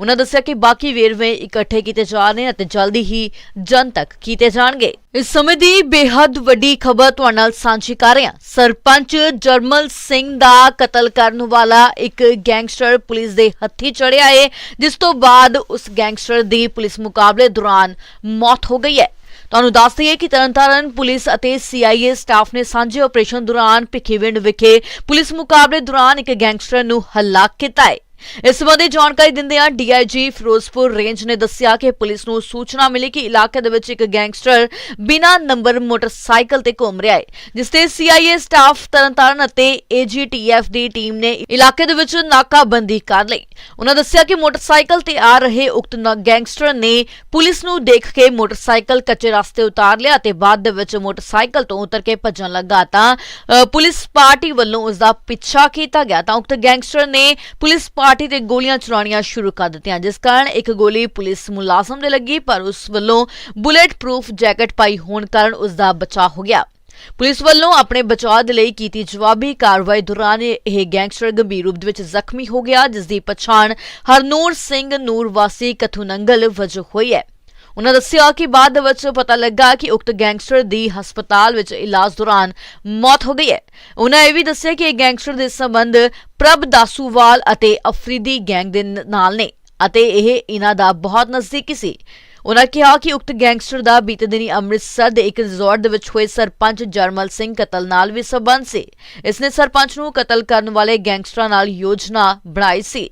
A: ਉਹਨਾਂ ਦੱਸਿਆ ਕਿ ਬਾਕੀ ਵੇਰਵੇ ਇਕੱਠੇ ਕੀਤੇ ਜਾ ਰਹੇ ਅਤੇ ਜਲਦੀ ਹੀ ਜਨ ਤੱਕ ਕੀਤੇ ਜਾਣਗੇ। ਇਸ ਸਮੇਂ ਦੀ ਬੇਹੱਦ ਵੱਡੀ ਖਬਰ ਤੁਹਾਡੇ ਨਾਲ ਸਾਂਝੀ ਕਰ ਰਹੇ ਹਾਂ। ਸਰਪੰਚ ਜਰਮਲ ਸਿੰਘ ਦਾ ਕਤਲ ਕਰਨ ਵਾਲਾ ਇੱਕ ਗੈਂਗਸਟਰ ਪੁਲਿਸ ਦੇ ਹੱਥੀ ਚੜਿਆ ਹੈ, ਜਿਸ ਤੋਂ ਬਾਅਦ ਉਸ ਗੈਂਗਸਟਰ ਦੀ ਪੁਲਿਸ ਮੁਕਾਬਲੇ ਦੌਰਾਨ ਮੌਤ ਹੋ ਗਈ ਹੈ। ਤੁਹਾਨੂੰ ਦੱਸ ਦਈਏ ਕਿ ਤਰਨਤਾਰਨ ਪੁਲਿਸ ਅਤੇ ਸੀਆਈਏ ਸਟਾਫ ਨੇ ਸਾਂਝੇ ਆਪਰੇਸ਼ਨ ਦੌਰਾਨ ਭਿੱਖੀਵਿੰਡ ਵਿਖੇ ਪੁਲਿਸ ਮੁਕਾਬਲੇ ਦੌਰਾਨ ਇੱਕ ਗੈਂਗਸਟਰ ਨੂੰ ਹਲਾਕ ਕੀਤਾ ਹੈ। ਇਸ ਸੰਬੰਧੀ ਜਾਣਕਾਰੀ ਦਿੰਦਿਆਂ ਡੀਆਈਜੀ ਫਿਰੋਜ਼ਪੁਰ ਰੇਂਜ ਨੇ ਦੱਸਿਆ ਕਿ ਪੁਲਿਸ ਨੂੰ ਸੂਚਨਾ ਮਿਲੀ ਕਿ ਇਲਾਕੇ ਦੇ ਵਿੱਚ ਇੱਕ ਗੈਂਗਸਟਰ ਬਿਨਾਂ ਨੰਬਰ ਮੋਟਰਸਾਈਕਲ ਤੇ ਘੁੰਮ ਰਿਹਾ ਹੈ, ਜਿਸ ਤੇ ਸੀਆਈਏ ਸਟਾਫ ਤਰਨਤਾਰਨ ਅਤੇ ਏਜੀਟੀਐਫ ਦੀ ਟੀਮ ਨੇ ਇਲਾਕੇ ਦੇ ਵਿੱਚ ਨਾਕਾਬੰਦੀ ਕਰ ਲਈ। ਉਹਨਾਂ ਦੱਸਿਆ ਕਿ ਮੋਟਰਸਾਈਕਲ ਤੇ ਆ ਰਹੇ ਉਕਤ ਗੈਂਗਸਟਰ ਨੇ ਪੁਲਿਸ ਨੂੰ ਦੇਖ ਕੇ ਮੋਟਰਸਾਈਕਲ ਕੱਚੇ ਰਸਤੇ ਉਤਾਰ ਲਿਆ ਤੇ ਬਾਅਦ ਦੇ ਵਿੱਚ ਮੋਟਰਸਾਈਕਲ ਤੋਂ ਉਤਰ ਕੇ ਭੱਜਣ ਲੱਗਾ ਤਾਂ ਪੁਲਿਸ ਪਾਰਟੀ ਵੱਲੋਂ ਉਸ ਦਾ ਪਿੱਛਾ ਕੀਤਾ ਗਿਆ ਤਾਂ ਉਕਤ ਗੈਂਗਸਟਰ ਨੇ ਪੁਲਿਸ ਪਾਰਟੀ ਤੇ ਗੋਲੀਆਂ ਚਲਾਉਣੀਆਂ ਸ਼ੁਰੂ ਕਰ ਦਿੱਤੀਆਂ, ਜਿਸ ਕਾਰਨ ਇੱਕ ਗੋਲੀ ਪੁਲਿਸ ਮੁਲਾਜ਼ਮ ਦੇ ਲੱਗੀ, ਪਰ ਉਸ ਵੱਲੋਂ ਬੁਲੇਟ ਪ੍ਰੂਫ ਜੈਕਟ ਪਾਈ ਹੋਣ ਕਾਰਨ ਉਸ ਦਾ ਬਚਾਅ ਹੋ ਗਿਆ। ਪੁਲਿਸ ਵੱਲੋਂ ਆਪਣੇ ਬਚਾਅ ਦੇ ਲਈ ਕੀਤੀ ਜਵਾਬੀ ਕਾਰਵਾਈ ਦੌਰਾਨ ਇਹ ਗੈਂਗਸਟਰ ਗੰਭੀਰ ਰੂਪ ਵਿੱਚ ਜ਼ਖਮੀ ਹੋ ਗਿਆ, ਜਿਸ ਦੀ ਪਛਾਣ ਹਰਨੂਰ ਸਿੰਘ ਨੂਰ ਵਾਸੀ ਕਥੂਨੰਗਲ ਵਜੋਂ ਹੋਈ ਹੈ। ਉਹਨਾਂ ਦੱਸਿਆ ਕਿ ਬਾਅਦ ਦੇ ਵਿੱਚ ਪਤਾ ਲੱਗਾ ਕਿ ਉਕਤ ਗੈਂਗਸਟਰ ਦੀ ਹਸਪਤਾਲ ਵਿੱਚ ਇਲਾਜ ਦੌਰਾਨ ਮੌਤ ਹੋ ਗਈ ਹੈ। ਉਹਨਾਂ ਇਹ ਵੀ ਦੱਸਿਆ ਕਿ ਇਹ ਗੈਂਗਸਟਰ ਦੇ ਸੰਬੰਧ ਪ੍ਰਭ ਦਾਸੂਵਾਲ ਅਤੇ ਅਫਰੀਦੀ ਗੈਂਗ ਦੇ ਨਾਲ ਨੇ ਅਤੇ ਇਹ ਇਹਨਾਂ ਦਾ ਬਹੁਤ ਨਜ਼ਦੀਕੀ ਸੀ। ਉਹਨਾਂ ਕਿਹਾ ਕਿ ਉਕਤ ਗੈਂਗਸਟਰ ਦਾ ਬੀਤੇ ਦਿਨੀ ਅੰਮ੍ਰਿਤਸਰ ਦੇ ਇੱਕ ਰਿਜ਼ੋਰਟ ਦੇ ਵਿੱਚ ਹੋਏ ਸਰਪੰਚ ਜਰਮਲ ਸਿੰਘ ਕਤਲ ਨਾਲ ਵੀ ਸਬੰਧ ਸੀ। ਇਸ ਨੇ ਸਰਪੰਚ ਨੂੰ ਕਤਲ ਕਰਨ ਵਾਲੇ ਗੈਂਗਸਟਰਾਂ ਨਾਲ ਯੋਜਨਾ ਬਣਾਈ ਸੀ।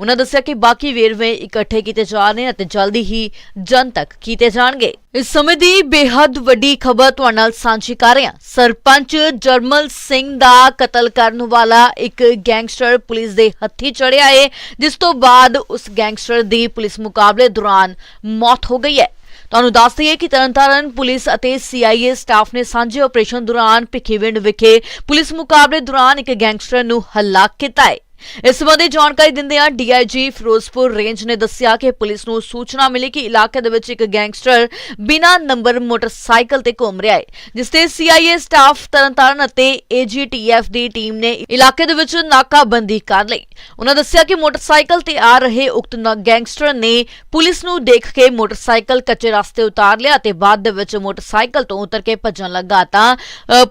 A: ਉਹਨਾਂ ਦੱਸਿਆ ਕਿ ਬਾਕੀ ਵੇਰਵੇ ਇਕੱਠੇ ਕੀਤੇ ਜਾ ਰਹੇ ਅਤੇ ਜਲਦੀ ਹੀ ਜਨ ਤੱਕ ਕੀਤੇ ਜਾਣਗੇ। ਇਸ ਸਮੇਂ ਦੀ ਬੇहद ਵੱਡੀ ਖਬਰ ਤੁਹਾਡੇ ਨਾਲ ਸਾਂਝੀ ਕਰ ਰਹੇ ਹਾਂ। ਸਰਪੰਚ ਜਰਮਲ ਸਿੰਘ ਦਾ ਕਤਲ ਕਰਨ ਵਾਲਾ ਇੱਕ ਗੈਂਗਸਟਰ ਪੁਲਿਸ ਦੇ ਹੱਥੀ ਚੜਿਆ ਹੈ ਜਿਸ ਤੋਂ ਬਾਅਦ ਉਸ ਗੈਂਗਸਟਰ ਦੀ ਪੁਲਿਸ ਮੁਕਾਬਲੇ ਦੌਰਾਨ ਮੌਤ ਹੋ ਗਈ ਹੈ। ਤੁਹਾਨੂੰ ਦੱਸ ਦਈਏ ਕਿ ਤਰਨਤਾਰਨ ਪੁਲਿਸ ਅਤੇ ਸੀਆਈਏ ਸਟਾਫ ਨੇ ਸਾਂਝੇ ਆਪਰੇਸ਼ਨ ਦੌਰਾਨ ਭਿੱਖੀਵਿੰਡ ਵਿਖੇ ਪੁਲਿਸ ਮੁਕਾਬਲੇ ਦੌਰਾਨ ਇੱਕ ਗੈਂਗਸਟਰ ਨੂੰ ਹਲਾਕ ਕੀਤਾ ਹੈ। ਇਸ ਸੰਬੰਧੀ ਜਾਣਕਾਰੀ ਦਿੰਦਿਆਂ ਡੀਆਈਜੀ ਫਿਰੋਜ਼ਪੁਰ ਰੇਂਜ ਨੇ ਦੱਸਿਆ ਕਿ ਪੁਲਿਸ ਨੂੰ ਸੂਚਨਾ ਮਿਲੀ ਕਿ ਇਲਾਕੇ ਦੇ ਵਿੱਚ ਇੱਕ ਗੈਂਗਸਟਰ ਬਿਨਾਂ ਨੰਬਰ ਮੋਟਰਸਾਈਕਲ ਤੇ ਘੁੰਮ ਰਿਹਾ ਹੈ, ਜਿਸ ਤੇ ਸੀਆਈਏ ਸਟਾਫ ਤਰਨਤਾਰਨ ਅਤੇ ਏਜੀਟੀਐਫ ਦੀ ਟੀਮ ਨੇ ਇਲਾਕੇ ਦੇ ਵਿੱਚ ਨਾਕਾਬੰਦੀ ਕਰ ਲਈ। ਉਹਨਾਂ ਦੱਸਿਆ ਕਿ ਮੋਟਰਸਾਈਕਲ ਤੇ ਆ ਰਹੇ ਉਕਤ ਗੈਂਗਸਟਰ ਨੇ ਪੁਲਿਸ ਨੂੰ ਦੇਖ ਕੇ ਮੋਟਰਸਾਈਕਲ ਕੱਚੇ ਰਸਤੇ ਉਤਾਰ ਲਿਆ ਅਤੇ ਬਾਅਦ ਦੇ ਵਿੱਚ ਮੋਟਰਸਾਈਕਲ ਤੋਂ ਉਤਰ ਕੇ ਭੱਜਣ ਲੱਗਾ ਤਾਂ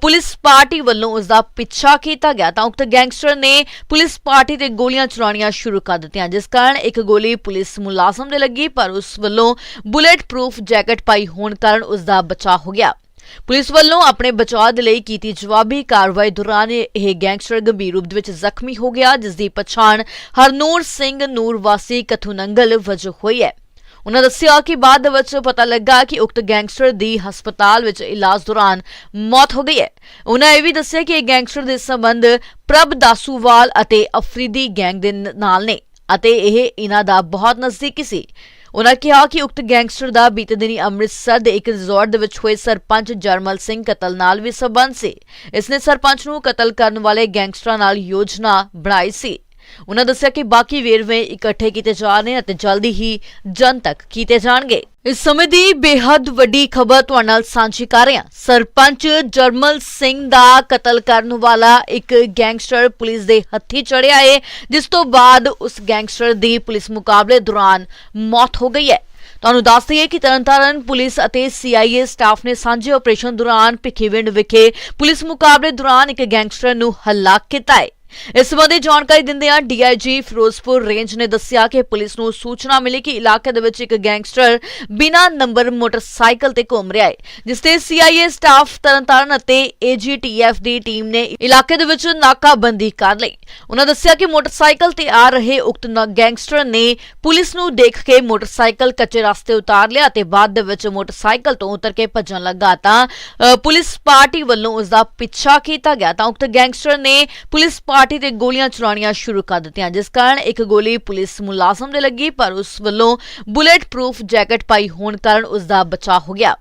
A: ਪੁਲਿਸ ਪਾਰਟੀ ਵੱਲੋਂ ਉਸ ਦਾ ਪਿੱਛਾ ਕੀਤਾ ਗਿਆ ਤਾਂ ਉਕਤ ਗੈਂਗਸਟਰ ਨੇ ਪੁਲਿਸ ਪਾਰਟੀ ਤੇ ਗੋਲੀਆਂ ਚਲਾਉਣੀਆਂ ਸ਼ੁਰੂ ਕਰ ਦਿੱਤੀਆਂ, ਜਿਸ ਕਾਰਨ ਇੱਕ ਗੋਲੀ ਪੁਲਿਸ ਮੁਲਾਜ਼ਮ ਦੇ ਲੱਗੀ, ਪਰ ਉਸ ਵੱਲੋਂ ਬੁਲੇਟ ਪ੍ਰੂਫ ਜੈਕਟ ਪਾਈ ਹੋਣ ਕਾਰਨ ਉਸ ਦਾ ਬਚਾਅ ਹੋ ਗਿਆ। ਪੁਲਿਸ ਵੱਲੋਂ ਆਪਣੇ ਬਚਾਅ ਦੇ ਲਈ ਕੀਤੀ ਜਵਾਬੀ ਕਾਰਵਾਈ ਦੌਰਾਨ ਇਹ ਗੈਂਗਸਟਰ ਗੰਭੀਰ ਰੂਪ ਵਿੱਚ ਜ਼ਖਮੀ ਹੋ ਗਿਆ, ਜਿਸ ਦੀ ਪਛਾਣ ਹਰਨੂਰ ਸਿੰਘ ਨੂਰ ਵਾਸੀ ਕਥੂਨੰਗਲ ਵਜੋਂ ਹੋਈ ਹੈ। ਉਹਨਾਂ ਦੱਸਿਆ ਕਿ ਬਾਅਦ ਦੇ ਵਿੱਚ ਪਤਾ ਲੱਗਾ ਕਿ ਉਕਤ ਗੈਂਗਸਟਰ ਦੀ ਹਸਪਤਾਲ ਵਿੱਚ ਇਲਾਜ ਦੌਰਾਨ ਮੌਤ ਹੋ ਗਈ ਹੈ। ਉਹਨਾਂ ਇਹ ਵੀ ਦੱਸਿਆ ਕਿ ਇਹ ਗੈਂਗਸਟਰ ਦੇ ਸੰਬੰਧ ਪ੍ਰਭ ਦਾਸੂਵਾਲ ਅਤੇ ਅਫਰੀਦੀ ਗੈਂਗ ਦੇ ਨਾਲ ਨੇ ਅਤੇ ਇਹ ਇਹਨਾਂ ਦਾ ਬਹੁਤ ਨਜ਼ਦੀਕੀ ਸੀ। ਉਹਨਾਂ ਕਿਹਾ ਕਿ ਉਕਤ ਗੈਂਗਸਟਰ ਦਾ ਬੀਤੇ ਦਿਨੀ ਅੰਮ੍ਰਿਤਸਰ ਦੇ ਇੱਕ ਰਿਜ਼ੋਰਟ ਦੇ ਵਿੱਚ ਹੋਏ ਸਰਪੰਚ ਜਰਮਲ ਸਿੰਘ ਕਤਲ ਨਾਲ ਵੀ ਸਬੰਧ ਸੀ। ਇਸ ਨੇ ਸਰਪੰਚ ਨੂੰ ਕਤਲ ਕਰਨ ਵਾਲੇ ਗੈਂਗਸਟਰਾਂ ਨਾਲ ਯੋਜਨਾ ਬਣਾਈ ਸੀ। ਉਹਨਾਂ ਦੱਸਿਆ ਕਿ ਬਾਕੀ ਵੇਰਵੇ ਇਕੱਠੇ ਕੀਤੇ ਜਾ ਰਹੇ ਅਤੇ ਜਲਦੀ ਹੀ ਜਨ ਤੱਕ ਕੀਤੇ ਜਾਣਗੇ। ਇਸ ਸਮੇਂ ਦੀ ਬੇਹੱਦ ਵੱਡੀ ਖਬਰ ਤੁਹਾਡੇ ਨਾਲ ਸਾਂਝੀ ਕਰ ਰਹੇ ਹਾਂ। ਸਰਪੰਚ ਜਰਮਲ ਸਿੰਘ ਦਾ ਕਤਲ ਕਰਨ ਵਾਲਾ ਇੱਕ ਗੈਂਗਸਟਰ ਪੁਲਿਸ ਦੇ ਹੱਥੀ ਚੜਿਆ ਹੈ ਜਿਸ ਤੋਂ ਬਾਅਦ ਉਸ ਗੈਂਗਸਟਰ ਦੀ ਪੁਲਿਸ ਮੁਕਾਬਲੇ ਦੌਰਾਨ ਮੌਤ ਹੋ ਗਈ ਹੈ। ਤੁਹਾਨੂੰ ਦੱਸ ਦਈਏ ਕਿ ਤਰਨਤਾਰਨ ਪੁਲਿਸ ਅਤੇ ਸੀਆਈਏ ਸਟਾਫ ਨੇ ਸਾਂਝੇ ਆਪਰੇਸ਼ਨ ਦੌਰਾਨ ਭਿੱਖੀਵਿੰਡ ਵਿਖੇ ਪੁਲਿਸ ਮੁਕਾਬਲੇ ਦੌਰਾਨ ਇੱਕ ਗੈਂਗਸਟਰ ਨੂੰ ਹਲਾਕ ਕੀਤਾ ਹੈ। ਇਸ ਸੰਬੰਧੀ ਜਾਣਕਾਰੀ ਦਿੰਦਿਆਂ ਡੀਆਈਜੀ ਫਿਰੋਜ਼ਪੁਰ ਰੇਂਜ ਨੇ ਦੱਸਿਆ ਕਿ ਪੁਲਿਸ ਨੂੰ ਸੂਚਨਾ ਮਿਲੀ ਕਿ ਇਲਾਕੇ ਦੇ ਵਿੱਚ ਇੱਕ ਗੈਂਗਸਟਰ ਬਿਨਾਂ ਨੰਬਰ ਮੋਟਰਸਾਈਕਲ ਤੇ ਘੁੰਮ ਰਿਹਾ ਹੈ, ਜਿਸ ਤੇ ਸੀਆਈਏ ਸਟਾਫ ਤਰਨਤਾਰਨ ਅਤੇ ਏਜੀਟੀਐਫ ਦੀ ਟੀਮ ਨੇ ਇਲਾਕੇ ਦੇ ਵਿੱਚ ਨਾਕਾਬੰਦੀ ਕਰ ਲਈ। ਉਹਨਾਂ ਦੱਸਿਆ ਕਿ ਮੋਟਰਸਾਈਕਲ ਤੇ ਆ ਰਹੇ ਉਕਤ ਗੈਂਗਸਟਰ ਨੇ ਪੁਲਿਸ ਨੂੰ ਦੇਖ ਕੇ ਮੋਟਰਸਾਈਕਲ ਕੱਚੇ ਰਸਤੇ ਉਤਾਰ ਲਿਆ ਅਤੇ ਬਾਅਦ ਦੇ ਵਿੱਚ ਮੋਟਰਸਾਈਕਲ ਤੋਂ ਉਤਰ ਕੇ ਭੱਜਣ ਲੱਗਾ ਤਾਂ ਪੁਲਿਸ ਪਾਰਟੀ ਵੱਲੋਂ ਉਸ ਦਾ ਪਿੱਛਾ ਕੀਤਾ ਗਿਆ ਤਾਂ ਉਕਤ ਗੈਂਗਸਟਰ ਨੇ ਪੁਲਿਸ ਪਾਰਟੀ ਤੇ ਗੋਲੀਆਂ ਚਲਾਉਣੀਆਂ ਸ਼ੁਰੂ ਕਰ ਦਿੱਤੀਆਂ, ਜਿਸ ਕਾਰਨ ਇੱਕ ਗੋਲੀ ਪੁਲਿਸ ਮੁਲਾਜ਼ਮ ਦੇ ਲੱਗੀ, ਪਰ ਉਸ ਵੱਲੋਂ ਬੁਲੇਟ ਪ੍ਰੂਫ ਜੈਕਟ ਪਾਈ ਹੋਣ ਕਾਰਨ ਉਸ ਦਾ ਬਚਾਅ ਹੋ ਗਿਆ।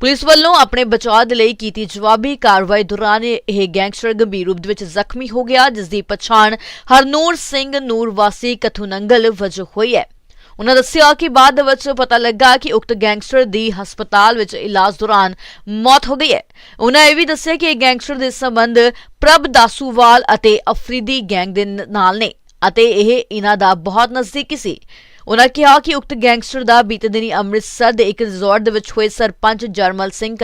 A: ਪੁਲਿਸ ਵੱਲੋਂ ਆਪਣੇ ਬਚਾਅ ਦੇ ਲਈ ਕੀਤੀ ਜਵਾਬੀ ਕਾਰਵਾਈ ਦੌਰਾਨ ਇਹ ਗੈਂਗਸਟਰ ਗੰਭੀਰ ਰੂਪ ਦੇ ਵਿੱਚ ਜ਼ਖਮੀ ਹੋ ਗਿਆ ਜਿਸ ਦੀ ਪਛਾਣ ਹਰਨੂਰ ਸਿੰਘ ਨੂਰ ਵਾਸੀ ਕਥੂਨੰਗਲ ਵਜੋਂ ਹੋਈ ਹੈ। ਉਹਨਾਂ ਦੱਸਿਆ ਕਿ ਬਾਅਦ ਦੇ ਵਿੱਚ ਪਤਾ ਲੱਗਾ ਕਿ ਉਕਤ ਗੈਂਗਸਟਰ ਦੀ ਹਸਪਤਾਲ ਵਿੱਚ ਇਲਾਜ ਦੌਰਾਨ ਮੌਤ ਹੋ ਗਈ ਹੈ। ਉਹਨਾਂ ਇਹ ਵੀ ਦੱਸਿਆ ਕਿ ਇਹ ਗੈਂਗਸਟਰ ਦੇ ਸੰਬੰਧ ਪ੍ਰਭ ਦਾਸੂਵਾਲ ਅਤੇ ਅਫਰੀਦੀ ਗੈਂਗ ਦੇ ਨਾਲ ਨੇ ਅਤੇ ਇਹ ਇਹਨਾਂ ਦਾ ਬਹੁਤ ਨਜ਼ਦੀਕੀ ਸੀ। ਉਹਨਾਂ ਕਿਹਾ ਕਿ ਉਕਤ ਗੈਂਗਸਟਰ ਦਾ ਬੀਤੇ ਦਿਨੀ ਅੰਮ੍ਰਿਤਸਰ ਦੇ ਇੱਕ ਰਿਜ਼ੋਰਟ ਦੇ ਵਿੱਚ ਹੋਏ ਸਰਪੰਚ ਜਰਮਲ ਸਿੰਘ